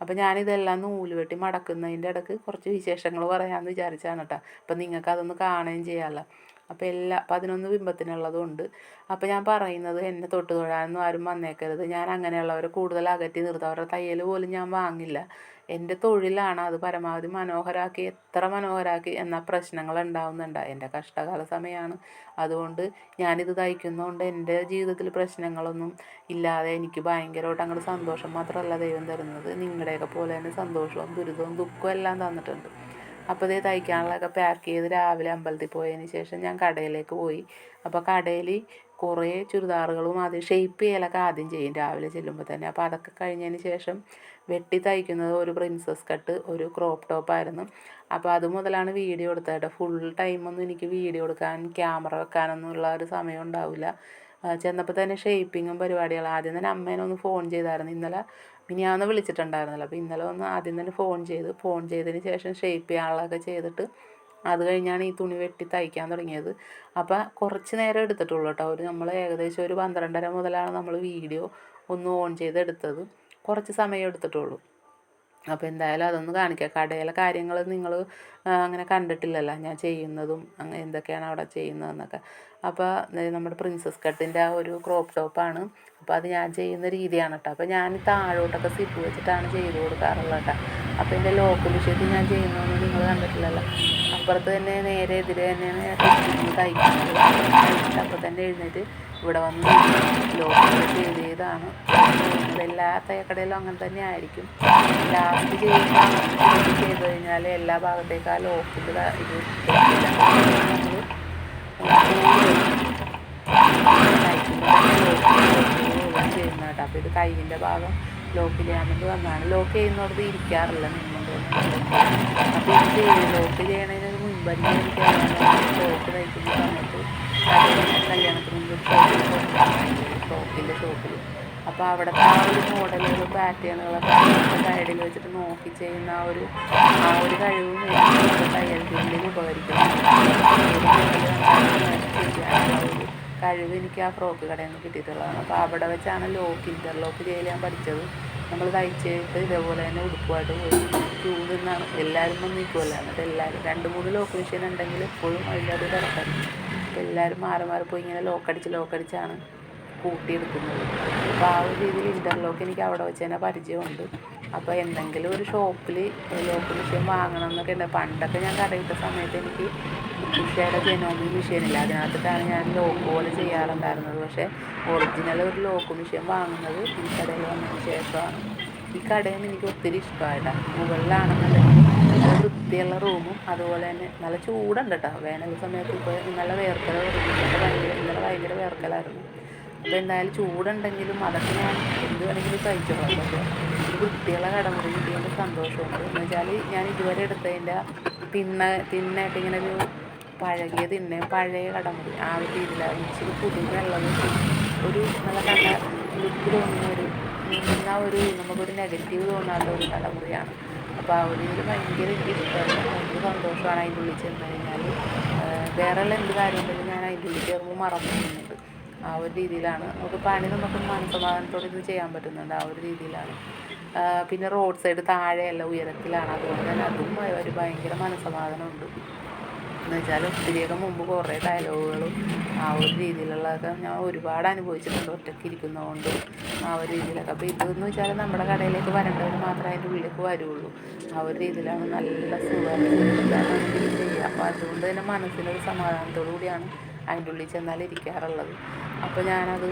അപ്പോൾ ഞാനിതെല്ലാം നൂൽ വെട്ടി മടക്കുന്നതിന്റെ ഇടയ്ക്ക് കുറച്ച് വിശേഷങ്ങൾ പറയാമെന്ന് വിചാരിച്ചാണ് കേട്ടോ അപ്പോൾ നിങ്ങൾക്ക് അതൊന്ന് കാണുകയും ചെയ്യാമല്ലോ അപ്പോൾ എല്ലാ പതിനൊന്ന് ബിംബത്തിനുള്ളതുണ്ട്. അപ്പോൾ ഞാൻ പറയുന്നത് എന്നെ തൊട്ട് തൊഴാനൊന്നും ആരും വന്നേക്കരുത്. ഞാൻ അങ്ങനെയുള്ളവരെ കൂടുതൽ അകറ്റി നിർത്തും. അവരുടെ തയ്യൽ പോലും ഞാൻ വാങ്ങില്ല. എന്റെ തൊഴിലാണ് അത് പരമാവധി മനോഹരാക്കി എത്ര മനോഹരാക്കി എന്നാൽ പ്രശ്നങ്ങൾ ഉണ്ടാവുന്നുണ്ട്. എന്റെ കഷ്ടകാല സമയമാണ് അതുകൊണ്ട് ഞാനിത് തയ്ക്കുന്നതുകൊണ്ട് എന്റെ ജീവിതത്തിൽ പ്രശ്നങ്ങളൊന്നും ഇല്ലാതെ എനിക്ക് ഭയങ്കരമായിട്ട് അങ്ങോട്ട് സന്തോഷം മാത്രമല്ല ദൈവം തരുന്നത്. നിങ്ങളുടെയൊക്കെ പോലെ തന്നെ സന്തോഷവും ദുരിതവും ദുഃഖവും എല്ലാം തന്നിട്ടുണ്ട്. അപ്പോൾ ഇതേ തയ്ക്കാനുള്ളതൊക്കെ പാക്ക് ചെയ്ത് രാവിലെ അമ്പലത്തിൽ പോയതിന് ശേഷം ഞാൻ കടയിലേക്ക് പോയി. അപ്പോൾ കടയിൽ കുറേ ചുരിദാറുകളും അത് ഷെയ്പ്പ് ചെയ്യലൊക്കെ ആദ്യം ചെയ്യും. രാവിലെ ചെല്ലുമ്പോൾ തന്നെ. അപ്പോൾ അതൊക്കെ കഴിഞ്ഞതിന് ശേഷം വെട്ടി തയ്ക്കുന്നത് ഒരു പ്രിൻസസ് കട്ട് ഒരു ക്രോപ്പ് ടോപ്പായിരുന്നു അപ്പോൾ അത് മുതലാണ് വീഡിയോ എടുത്തത് കേട്ടോ. ഫുൾ ടൈമൊന്നും എനിക്ക് വീഡിയോ എടുക്കാൻ ക്യാമറ വെക്കാനൊന്നും ഉള്ള ഒരു സമയം ഉണ്ടാവില്ല. ചെന്നപ്പോൾ തന്നെ ഷേപ്പിങ്ങും പരിപാടികളും. ആദ്യം തന്നെ അമ്മേനെ ഒന്ന് ഫോൺ ചെയ്തായിരുന്നു. ഇന്നലെ മിനിയാന്ന് വിളിച്ചിട്ടുണ്ടായിരുന്നല്ലോ. അപ്പോൾ ഇന്നലെ ഒന്ന് ആദ്യം തന്നെ ഫോൺ ചെയ്ത് ഫോൺ ചെയ്തതിന് ശേഷം ഷേപ്പ് ചെയ്യാനുള്ളതൊക്കെ ചെയ്തിട്ട് അത് കഴിഞ്ഞാണ് ഈ തുണി വെട്ടി തയ്ക്കാൻ തുടങ്ങിയത്. അപ്പോൾ കുറച്ച് നേരം എടുത്തിട്ടുള്ളൂ കേട്ടോ. ഒരു നമ്മൾ ഏകദേശം ഒരു പന്ത്രണ്ടര മുതലാണ് നമ്മൾ വീഡിയോ ഒന്ന് ഓൺ ചെയ്ത് എടുത്തത് കുറച്ച് സമയം എടുത്തിട്ടുള്ളൂ. അപ്പോൾ എന്തായാലും അതൊന്ന് കാണിക്കാം. കടയിലെ കാര്യങ്ങൾ നിങ്ങൾ അങ്ങനെ കണ്ടിട്ടില്ലല്ലോ. ഞാൻ ചെയ്യുന്നതും അങ്ങനെ എന്തൊക്കെയാണ് അവിടെ ചെയ്യുന്നതെന്നൊക്കെ. അപ്പോൾ നമ്മുടെ പ്രിൻസസ് കട്ടിന്റെ ആ ഒരു ക്രോപ്പ് ടോപ്പാണ് അപ്പോൾ അത് ഞാൻ ചെയ്യുന്ന രീതിയാണ് കേട്ടോ. അപ്പോൾ ഞാൻ താഴോട്ടൊക്കെ സിപ്പ് വെച്ചിട്ടാണ് ചെയ്ത് കൊടുക്കാറുള്ളത് കേട്ടോ. അപ്പോൾ എന്റെ ലോക്കൽ വിഷയത്തിൽ ഞാൻ ചെയ്യുന്നതൊന്നും നിങ്ങൾ കണ്ടിട്ടില്ലല്ലോ അപ്പുറത്ത് തന്നെ നേരെ എതിരെ തന്നെയാണ് തയ്ക്കുന്നത് തയ്ച്ചിട്ട് അപ്പോൾ തന്നെ എഴുന്നേറ്റ് ഇവിടെ വന്ന് ലോക്കൽ ചെയ്ത് ചെയ്താണ് എല്ലാ തയ്യക്കടയിലും അങ്ങനെ തന്നെ ആയിരിക്കും ലാസ്റ്റ് ചെയ്യുന്ന ചെയ്ത് കഴിഞ്ഞാൽ എല്ലാ ഭാഗത്തേക്കും ആ ലോക്കിൽ ഇത് ചെയ്യുന്ന കേട്ടോ അപ്പോൾ ഇത് കയ്യിന്റെ ഭാഗം ലോക്ക് വേണ്ടി വന്നതാണ് ലോക്ക് ചെയ്യുന്നവർക്ക് ഇരിക്കാറില്ല അപ്പോൾ ഇത് ലോക്ക് ചെയ്യണതിന് മുൻപ് ലോക്ക് തയ്ക്കുന്ന സമയത്ത് കല്യാണത്തിന് മുമ്പ് ഷോപ്പിൽ അപ്പോൾ അവിടുത്തെ ആ ഒരു മോഡലുകൾ പാറ്റേണുകളൊക്കെ സൈഡിൽ വെച്ചിട്ട് നോക്കി ചെയ്യുന്ന ആ ഒരു ആ ഒരു കഴിവും തയ്യൽ ഫീൽഡിൽ ഉപകരിക്കുന്നു കഴിവ് എനിക്ക് ആ ഫ്രോക്ക് കടയിൽ നിന്ന് കിട്ടിയിട്ടുള്ളതാണ്. അപ്പോൾ അവിടെ വെച്ചാണ് ലോക്ക് ഇന്റർലോക്ക് ചെയ്യൽ ഞാൻ പഠിച്ചത്. നമ്മൾ തയ്ച്ചിട്ട് ഇതേപോലെ തന്നെ ഉടുപ്പുമായിട്ട് പോയി. ക്യൂ നിന്നാണ്. എല്ലാവരും വന്ന് നിൽക്കുമല്ലോ എന്നിട്ട് എല്ലാവരും രണ്ട് മൂന്ന് ലോക്ക് മെഷീൻ ഉണ്ടെങ്കിൽ എപ്പോഴും അതിന്റെ അത് തിരക്കായിരിക്കും അപ്പോൾ എല്ലാവരും മാറി മാറി പോയി ഇങ്ങനെ ലോക്കടിച്ച് ലോക്കടിച്ചാണ് കൂട്ടിയെടുക്കുന്നത് അപ്പോൾ ആ ഒരു രീതിയിൽ ഇന്റർലോക്ക് എനിക്ക് അവിടെ വെച്ച് തന്നെ പരിചയമുണ്ട്. അപ്പോൾ എന്തെങ്കിലും ഒരു ഷോപ്പിൽ ലോക്ക് മെഷീൻ വാങ്ങണം എന്നൊക്കെ ഉണ്ട്. പണ്ടൊക്കെ ഞാൻ കടയിട്ട സമയത്ത് എനിക്ക് ഉഷയുടെ ജനോമി മെഷീനില്ല അതിനകത്തിട്ടാണ് ഞാൻ ലോക്ക് പോലെ ചെയ്യാറുണ്ടായിരുന്നത്. പക്ഷേ ഒറിജിനൽ ഒരു ലോക്ക് മെഷീൻ വാങ്ങുന്നത് ഈ കടയിൽ വന്നതിന് ശേഷമാണ്. ഈ കടയിൽ എനിക്ക് ഒത്തിരി ഇഷ്ടമായിട്ടാണ് മുകളിലാണെന്നുണ്ടെങ്കിൽ നല്ല വൃത്തിയുള്ള റൂമും അതുപോലെ തന്നെ നല്ല ചൂടുണ്ട് കേട്ടോ വേനൽ സമയത്ത് ഇപ്പോൾ നല്ല വേർക്കല ഇന്നലെ ഭയങ്കര ഇന്നലെ ഭയങ്കര വേർക്കലായിരുന്നു. അപ്പോൾ എന്തായാലും ചൂടുണ്ടെങ്കിലും അതൊക്കെ ഞാൻ എന്ത് വേണമെങ്കിലും കഴിച്ചോളാം. പക്ഷേ വൃത്തിയുള്ള കടമുറി കിട്ടിയതിന്റെ സന്തോഷമുണ്ട്. എന്ന് വെച്ചാൽ ഞാൻ ഇതുവരെ എടുത്തതിന്റെ തിന്ന തിന്നായിട്ട് ഇങ്ങനെ ഒരു പഴകിയ തിന്നെ പഴയ കടമുറി. ആ ഒരു രീതിയിലാണ് ഇച്ചിരി പുതുമയുള്ളത് ഒരു നല്ല കണ്ട ലുക്ക് തോന്നുന്ന ഒരു നീങ്ങുന്ന ഒരു നമുക്കൊരു നെഗറ്റീവ് തോന്നാത്ത ഒരു കടമുറിയാണ്. അപ്പോൾ ആ ഒരു ഇതിൽ ഭയങ്കര എനിക്ക് ഇഷ്ടമാണ്. ഭയങ്കര സന്തോഷമാണ് അതിന്റെ ഉള്ളിൽ ചെന്ന് കഴിഞ്ഞാൽ വേറെയുള്ള എന്ത് കാര്യം ഉണ്ടെങ്കിലും ഞാൻ അതിന്റെ ഉള്ളിൽ കയറുമ്പോൾ മറന്നു പോകുന്നുണ്ട്. ആ ഒരു രീതിയിലാണ്. നമുക്ക് പണി നമുക്ക് മനസ്സമാധാനത്തോടെ ഇത് ചെയ്യാൻ പറ്റുന്നുണ്ട്. ആ ഒരു രീതിയിലാണ്. പിന്നെ റോഡ് സൈഡ് താഴെയല്ല ഉയരത്തിലാണ്. അതുകൊണ്ട് തന്നെ അതും ഒരു ഭയങ്കര മനസ്സമാധാനമുണ്ട്. എന്ന് വെച്ചാൽ ഒത്തിരിയൊക്കെ മുമ്പ് കുറേ ഡയലോഗുകളും ആ ഒരു രീതിയിലുള്ളതൊക്കെ ഞാൻ ഒരുപാട് അനുഭവിച്ചിട്ടുണ്ട് ഒറ്റയ്ക്ക് ഇരിക്കുന്നതുകൊണ്ട് ആ ഒരു രീതിയിലൊക്കെ. അപ്പോൾ ഇതെന്ന് വെച്ചാൽ നമ്മുടെ കടയിലേക്ക് വരേണ്ടവർ മാത്രമേ അതിന്റെ ഉള്ളിലേക്ക് വരുള്ളൂ. ആ ഒരു രീതിയിലാണ് നല്ല ചെയ്യുക അപ്പോൾ അതുകൊണ്ട് തന്നെ മനസ്സിനൊരു സമാധാനത്തോടു കൂടിയാണ് അതിന്റെ ഉള്ളിൽ ചെന്നാൽ ഇരിക്കാറുള്ളത്. അപ്പോൾ ഞാനത്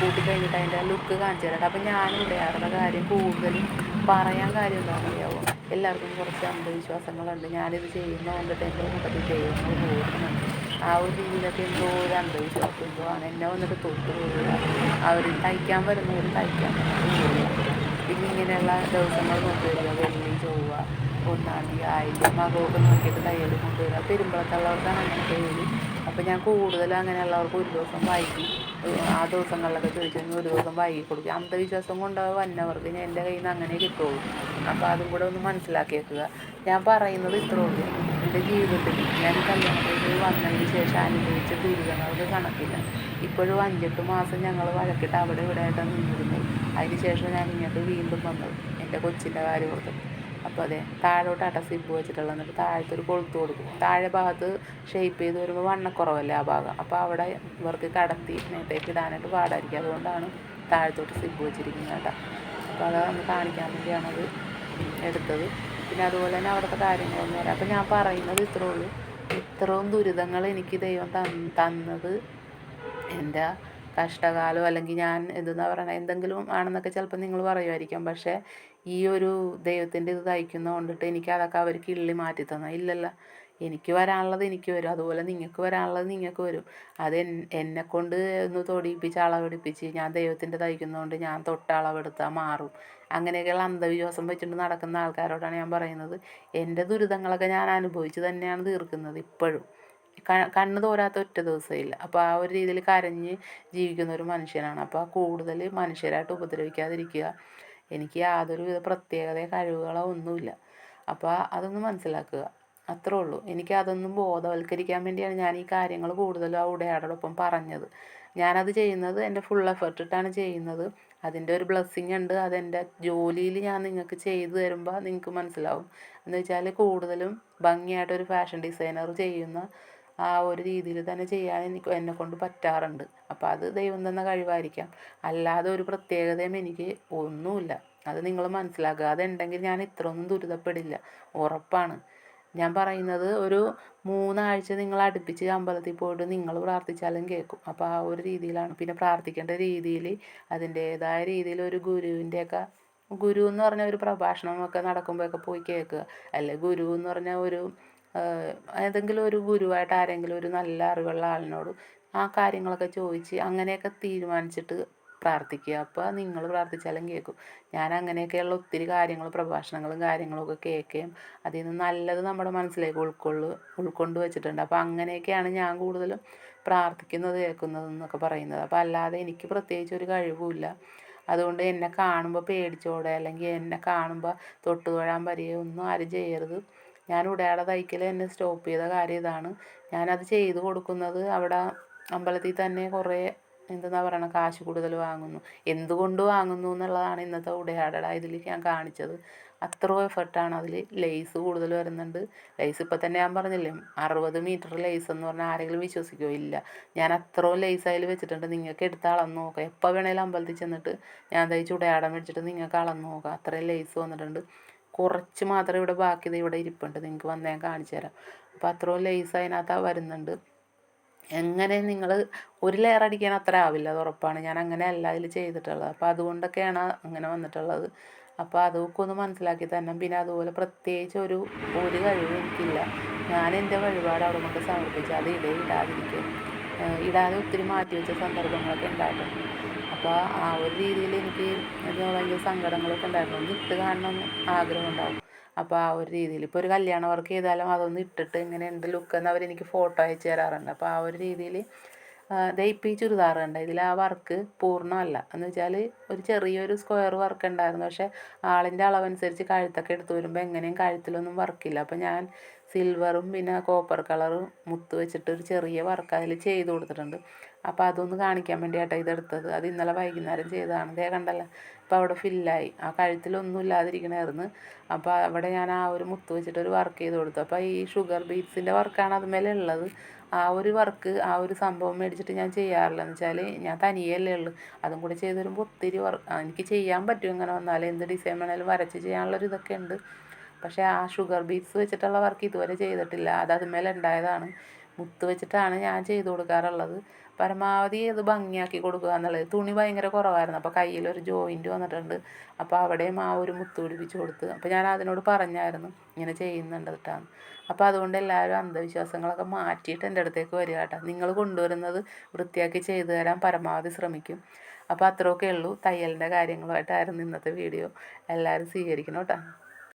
കൂട്ടിക്കഴിഞ്ഞിട്ട് അതിന്റെ ലുക്ക് കാണിച്ചു തരാം അപ്പോൾ ഞാൻ ഇടയാറുള്ള കാര്യം കൂടുതലും പറയാൻ കാര്യം എന്താണെന്ന് അറിയാമോ എല്ലാവർക്കും കുറച്ച് അന്ധവിശ്വാസങ്ങളുണ്ട്. ഞാനിത് ചെയ്യുന്ന കണ്ടിട്ട് എന്റെ കൂട്ടത്തിൽ ദൈവങ്ങൾ പോകുന്നുണ്ട് ആ ഒരു രീതിയിലൊക്കെ എന്തോ ഒരു അന്ധവിശ്വാസം എന്തോ ആണ്. എന്നെ വന്നിട്ട് തൊട്ട് പോവുക അവർ തയ്ക്കാൻ വരുന്നവർ തയ്ക്കാൻ പിന്നെ ഇങ്ങനെയുള്ള ദിവസങ്ങൾ കൊണ്ടുവരിക. വെള്ളി ചൊവ്വ ഒന്നാം തീയതി ആയിരം മകമൊക്കെ നോക്കിയിട്ട് തയ്യൽ കൊണ്ടുവരിക. പെരുമ്പളത്തുള്ളവർക്കാണ് അങ്ങനെ പേര് അപ്പോൾ ഞാൻ കൂടുതലും അങ്ങനെയുള്ളവർക്ക് ഒരു ദിവസം വൈകി ആ ദിവസങ്ങളിലൊക്കെ ചോദിച്ചു ഒരു ദിവസം വൈകി കൊടുക്കുക അന്ധവിശ്വാസം കൊണ്ട് വന്നവർക്ക് ഞാൻ എന്റെ കയ്യിൽ നിന്ന് അങ്ങനെ കിട്ടുള്ളൂ. അപ്പോൾ അതും കൂടെ ഒന്ന് മനസ്സിലാക്കി ഞാൻ പറയുന്നത് ഇത്രേ ഉള്ളൂ. എന്റെ ജീവിതത്തിൽ ഞാൻ കല്യാണത്തിൽ വന്നതിന് ശേഷം അനുഭവിച്ച ദുരിതങ്ങൾക്ക് കണക്കില്ല. ഇപ്പോഴും അഞ്ചെട്ട് മാസം ഞങ്ങൾ വഴക്കിട്ട് അവിടെ ഇവിടെ ആയിട്ടാണ് നിന്നിരുന്നത്. അതിന് ശേഷം ഞാൻ ഇങ്ങോട്ട് വീണ്ടും വന്നത് എന്റെ കൊച്ചിന്റെ കാര്യം ഓർത്തിട്ട് അപ്പോൾ അതെ താഴോട്ടാട്ട സിബ് വെച്ചിട്ടുള്ളത് എന്നിട്ട് താഴത്തെ ഒരു കൊളുത്ത് കൊടുക്കും. താഴെ ഭാഗത്ത് ഷേപ്പ് ചെയ്ത് വരുമ്പോൾ വണ്ണക്കുറവല്ലേ ആ ഭാഗം. അപ്പോൾ അവിടെ ഇവർക്ക് കടത്തി നേട്ടേക്ക് ഇടാനായിട്ട് പാടായിരിക്കും. അതുകൊണ്ടാണ് താഴത്തോട്ട് സിബ് വെച്ചിരിക്കുന്നത് കേട്ടോ. അപ്പോൾ അത് ഒന്ന് കാണിക്കാൻ വേണ്ടിയാണത് എടുത്തത്. പിന്നെ അതുപോലെ തന്നെ അവിടുത്തെ കാര്യങ്ങളൊന്നും വരാം അപ്പോൾ ഞാൻ പറയുന്നത് ഇത്രേ ഉള്ളൂ. ഇത്രയും ദുരിതങ്ങൾ എനിക്ക് ദൈവം തന്നത് എന്റെ കഷ്ടകാലം അല്ലെങ്കിൽ ഞാൻ എന്തെന്നാ പറയണത് എന്തെങ്കിലും ആണെന്നൊക്കെ ചിലപ്പോൾ നിങ്ങൾ പറയുമായിരിക്കും. പക്ഷേ ഈ ഒരു ദൈവത്തിന്റെ ഇത് തയ്ക്കുന്നത് കൊണ്ടിട്ട് എനിക്ക് അതൊക്കെ അവർ കിള്ളി മാറ്റി തന്നു. ഇല്ലല്ല എനിക്ക് വരാനുള്ളത് എനിക്ക് വരും. അതുപോലെ നിങ്ങൾക്ക് വരാനുള്ളത് നിങ്ങൾക്ക് വരും. അത് എന്നെ കൊണ്ട് ഒന്ന് തൊടിയിപ്പിച്ച് അളവെടുപ്പിച്ച് ഞാൻ ദൈവത്തിന്റെ തയ്ക്കുന്നതുകൊണ്ട് ഞാൻ തൊട്ട് അളവെടുത്താൽ മാറും. അങ്ങനെയൊക്കെയുള്ള അന്ധവിശ്വാസം വെച്ചിട്ട് നടക്കുന്ന ആൾക്കാരോടാണ് ഞാൻ പറയുന്നത്. എന്റെ ദുരിതങ്ങളൊക്കെ ഞാൻ അനുഭവിച്ച് തന്നെയാണ് തീർക്കുന്നത് ഇപ്പോഴും. കണ്ണ് തോരാത്ത ഒറ്റ ദിവസമില്ല അപ്പോൾ ആ ഒരു രീതിയിൽ കരഞ്ഞ് ജീവിക്കുന്ന ഒരു മനുഷ്യനാണ്. അപ്പോൾ കൂടുതൽ മനുഷ്യരായിട്ട് ഉപദ്രവിക്കാതിരിക്കുക. എനിക്ക് യാതൊരുവിധ പ്രത്യേകത കഴിവുകളോ ഒന്നുമില്ല. അപ്പോൾ അതൊന്ന് മനസ്സിലാക്കുക. അത്രേ ഉള്ളൂ. എനിക്ക് അതൊന്നും ബോധവൽക്കരിക്കാൻ വേണ്ടിയാണ് ഞാൻ ഈ കാര്യങ്ങൾ കൂടുതലും ആ ഉടയാടോടൊപ്പം പറഞ്ഞത്. ഞാനത് ചെയ്യുന്നത് എന്റെ ഫുൾ എഫേർട്ട് ഇട്ടാണ് ചെയ്യുന്നത്. അതിന്റെ ഒരു ബ്ലെസ്സിങ് ഉണ്ട്. അതെന്റെ ജോലിയിൽ ഞാൻ നിങ്ങൾക്ക് ചെയ്തു തരുമ്പോൾ നിങ്ങൾക്ക് മനസ്സിലാവും. എന്ന് വെച്ചാൽ കൂടുതലും ഭംഗിയായിട്ടൊരു ഫാഷൻ ഡിസൈനർ ചെയ്യുന്ന ആ ഒരു രീതിയിൽ തന്നെ ചെയ്യാൻ എനിക്ക് എന്നെ കൊണ്ട് പറ്റാറുണ്ട്. അപ്പോൾ അത് ദൈവം തന്ന കഴിവായിരിക്കാം. അല്ലാതെ ഒരു പ്രത്യേകതയും എനിക്ക് ഒന്നുമില്ല. അത് നിങ്ങൾ മനസ്സിലാക്കാതെ അതുണ്ടെങ്കിൽ ഞാൻ ഇത്രയൊന്നും ദുരിതപ്പെടില്ല. ഉറപ്പാണ്. ഞാൻ പറയുന്നത് ഒരു മൂന്നാഴ്ച നിങ്ങൾ അടുപ്പിച്ച് അമ്പലത്തിൽ പോയിട്ട് നിങ്ങൾ പ്രാർത്ഥിച്ചാലും കേൾക്കും. അപ്പോൾ ആ ഒരു രീതിയിലാണ്. പിന്നെ പ്രാർത്ഥിക്കേണ്ട രീതിയിൽ അതിന്റേതായ രീതിയിൽ ഒരു ഗുരുവിന്റെയൊക്കെ ഗുരു എന്ന് പറഞ്ഞ ഒരു പ്രഭാഷണമൊക്കെ നടക്കുമ്പോഴൊക്കെ പോയി കേൾക്കുക. അല്ലെ ഗുരു എന്ന് പറഞ്ഞ ഒരു ഏതെങ്കിലും ഒരു ഗുരുവായിട്ട് ആരെങ്കിലും ഒരു നല്ല അറിവുള്ള ആളിനോട് ആ കാര്യങ്ങളൊക്കെ ചോദിച്ച് അങ്ങനെയൊക്കെ തീരുമാനിച്ചിട്ട് പ്രാർത്ഥിക്കുക. അപ്പോൾ നിങ്ങൾ പ്രാർത്ഥിച്ചാലും കേൾക്കും. ഞാൻ അങ്ങനെയൊക്കെയുള്ള ഒത്തിരി കാര്യങ്ങൾ പ്രഭാഷണങ്ങളും കാര്യങ്ങളൊക്കെ കേൾക്കുകയും അതിൽ നിന്ന് നല്ലത് നമ്മുടെ മനസ്സിലേക്ക് ഉൾക്കൊള്ളു ഉൾക്കൊണ്ട് വെച്ചിട്ടുണ്ട്. അപ്പോൾ അങ്ങനെയൊക്കെയാണ് ഞാൻ കൂടുതലും പ്രാർത്ഥിക്കുന്നത് കേൾക്കുന്നത് എന്നൊക്കെ പറയുന്നത്. അപ്പോൾ അല്ലാതെ എനിക്ക് പ്രത്യേകിച്ച് ഒരു കഴിവുമില്ല. അതുകൊണ്ട് എന്നെ കാണുമ്പോൾ പേടിച്ചോടെ അല്ലെങ്കിൽ എന്നെ കാണുമ്പോൾ തൊട്ട് തൊഴാൻ ഒന്നും ആരും ചെയ്യരുത്. ഞാൻ ഉടയാളെ തയ്ക്കൽ എന്നെ സ്റ്റോപ്പ് ചെയ്ത കാര്യം ഇതാണ്. ഞാനത് ചെയ്ത് കൊടുക്കുന്നത് അവിടെ അമ്പലത്തിൽ തന്നെ കുറേ എന്തെന്നാ പറയണ കാശ് കൂടുതൽ വാങ്ങുന്നു. എന്തുകൊണ്ട് വാങ്ങുന്നു എന്നുള്ളതാണ് ഇന്നത്തെ ഉടയാടട ഇതിൽ ഞാൻ കാണിച്ചത്. അത്ര എഫർട്ടാണ് അതിൽ ലേസ് കൂടുതൽ വരുന്നുണ്ട്. ലേസ് ഇപ്പം തന്നെ ഞാൻ പറഞ്ഞില്ലേ അറുപത് മീറ്റർ ലേസ് എന്ന് പറഞ്ഞാൽ ആരെങ്കിലും വിശ്വസിക്കുമോ ഇല്ല. ഞാൻ അത്രയും ലേസ് അതിൽ വെച്ചിട്ടുണ്ട്. നിങ്ങൾക്ക് എടുത്ത് അളന്ന് നോക്കാം. എപ്പോൾ വേണേലും അമ്പലത്തിൽ ചെന്നിട്ട് ഞാൻ തയ്ച്ച് ഉടയാടം മേടിച്ചിട്ട് നിങ്ങൾക്ക് അളന്ന് നോക്കാം. അത്രയും ലേസ് വന്നിട്ടുണ്ട്. കുറച്ച് മാത്രമേ ഇവിടെ ബാക്കി ഇവിടെ ഇരിപ്പുണ്ട്. നിങ്ങൾക്ക് വന്ന് ഞാൻ കാണിച്ചു തരാം. അപ്പോൾ അത്രയും ലേസ് അതിനകത്ത് വരുന്നുണ്ട്. എങ്ങനെ നിങ്ങൾ ഒരു ലെയർ അടിക്കാൻ അത്ര ആവില്ല അത് ഉറപ്പാണ്. ഞാൻ അങ്ങനെ അല്ല അതിൽ ചെയ്തിട്ടുള്ളത്. അപ്പോൾ അതുകൊണ്ടൊക്കെയാണ് അങ്ങനെ വന്നിട്ടുള്ളത്. അപ്പോൾ അതൊക്കെ ഒന്ന് മനസ്സിലാക്കി തന്നെ പിന്നെ അതുപോലെ പ്രത്യേകിച്ച് ഒരു ഒരു കഴിവും എനിക്കില്ല. ഞാൻ എന്റെ വഴിപാട് അവിടെ കൊണ്ട് സമർപ്പിച്ച് അത് ഇടേ ഇടാതിരിക്കും. ഇടാതെ ഒത്തിരി മാറ്റി വെച്ച സന്ദർഭങ്ങളൊക്കെ ഉണ്ടായിട്ടുണ്ട്. അപ്പോൾ ആ ഒരു രീതിയിൽ എനിക്ക് ഭയങ്കര സങ്കടങ്ങളൊക്കെ ഉണ്ടായിരുന്നു. ഒന്ന് ഇട്ട് കാണണം ആഗ്രഹം ഉണ്ടാവും. അപ്പോൾ ആ ഒരു രീതിയിൽ ഇപ്പോൾ ഒരു കല്യാണ വർക്ക് ചെയ്താലും അതൊന്ന് ഇട്ടിട്ട് എങ്ങനെയുണ്ട് ലുക്ക് എന്ന് അവരെനിക്ക് ഫോട്ടോ അയച്ചു തരാറുണ്ട്. അപ്പോൾ ആ ഒരു രീതിയിൽ ദേ ചുരിദാറുണ്ട് ഈ ഇതിൽ ആ വർക്ക് പൂർണമല്ല. എന്ന് വെച്ചാൽ ഒരു ചെറിയൊരു സ്ക്വയർ വർക്ക് ഉണ്ടായിരുന്നു. പക്ഷേ ആളിന്റെ അളവനുസരിച്ച് കഴുത്തൊക്കെ എടുത്തു വരുമ്പോൾ എങ്ങനെയും കഴുത്തിലൊന്നും വർക്കില്ല അപ്പോൾ ഞാൻ സിൽവറും പിന്നെ കോപ്പർ കളറും മുത്ത് വെച്ചിട്ട് ഒരു ചെറിയ വർക്ക് അതിൽ ചെയ്ത് കൊടുത്തിട്ടുണ്ട്. അപ്പോൾ അതൊന്ന് കാണിക്കാൻ വേണ്ടിയിട്ടാണ് ഇതെടുത്തത്. അത് ഇന്നലെ വൈകുന്നേരം ചെയ്തതാണ്. ദേ കണ്ടല്ലോ. അപ്പോൾ അവിടെ ഫില്ലായി ആ കഴുത്തിലൊന്നും ഇല്ലാതിരിക്കണമായിരുന്നു അപ്പോൾ അവിടെ ഞാൻ ആ ഒരു മുത്ത് വെച്ചിട്ട് ഒരു വർക്ക് ചെയ്ത് കൊടുത്തു. അപ്പോൾ ഈ ഷുഗർ ബീറ്റ്സിന്റെ വർക്കാണ് അതുമേലെ ഉള്ളത്. ആ ഒരു വർക്ക് ആ ഒരു സംഭവം മേടിച്ചിട്ട് ഞാൻ ചെയ്യാറില്ല. എന്ന് വെച്ചാൽ ഞാൻ തനിയല്ലേ ഉള്ളൂ. അതും കൂടി ചെയ്ത് വരുമ്പോൾ ഒത്തിരി വർക്ക് എനിക്ക് ചെയ്യാൻ പറ്റും ഇങ്ങനെ വന്നാൽ എന്ത് ഡിസൈൻ വേണമെങ്കിലും വരച്ച് ചെയ്യാനുള്ളൊരു ഇതൊക്കെ ഉണ്ട്. പക്ഷേ ആ ഷുഗർ ബീറ്റ്സ് വെച്ചിട്ടുള്ള വർക്ക് ഇതുവരെ ചെയ്തിട്ടില്ല. അത് അതുമേലെ ഉണ്ടായതാണ്. മുത്ത് വെച്ചിട്ടാണ് ഞാൻ ചെയ്തു കൊടുക്കാറുള്ളത്. പരമാവധി അത് ഭംഗിയാക്കി കൊടുക്കുക എന്നുള്ളത്. തുണി ഭയങ്കര കുറവായിരുന്നു. അപ്പോൾ കയ്യിലൊരു ജോയിന്റ് വന്നിട്ടുണ്ട്. അപ്പോൾ അവിടെയും ആ ഒരു മുത്ത് പിടിപ്പിച്ച് കൊടുത്ത്. അപ്പോൾ ഞാൻ അതിനോട് പറഞ്ഞായിരുന്നു. ഇങ്ങനെ ചെയ്യുന്നുണ്ട് കേട്ടാന്ന് അപ്പോൾ അതുകൊണ്ട് എല്ലാവരും അന്ധവിശ്വാസങ്ങളൊക്കെ മാറ്റിയിട്ട് എന്റെ അടുത്തേക്ക് വരിക കേട്ടോ നിങ്ങൾ കൊണ്ടുവരുന്നത് വൃത്തിയാക്കി ചെയ്തു തരാൻ പരമാവധി ശ്രമിക്കും. അപ്പോൾ അത്രയൊക്കെ ഉള്ളൂ തയ്യലിന്റെ കാര്യങ്ങളുമായിട്ടായിരുന്നു ഇന്നത്തെ വീഡിയോ. എല്ലാവരും സ്വീകരിക്കണം കേട്ടോ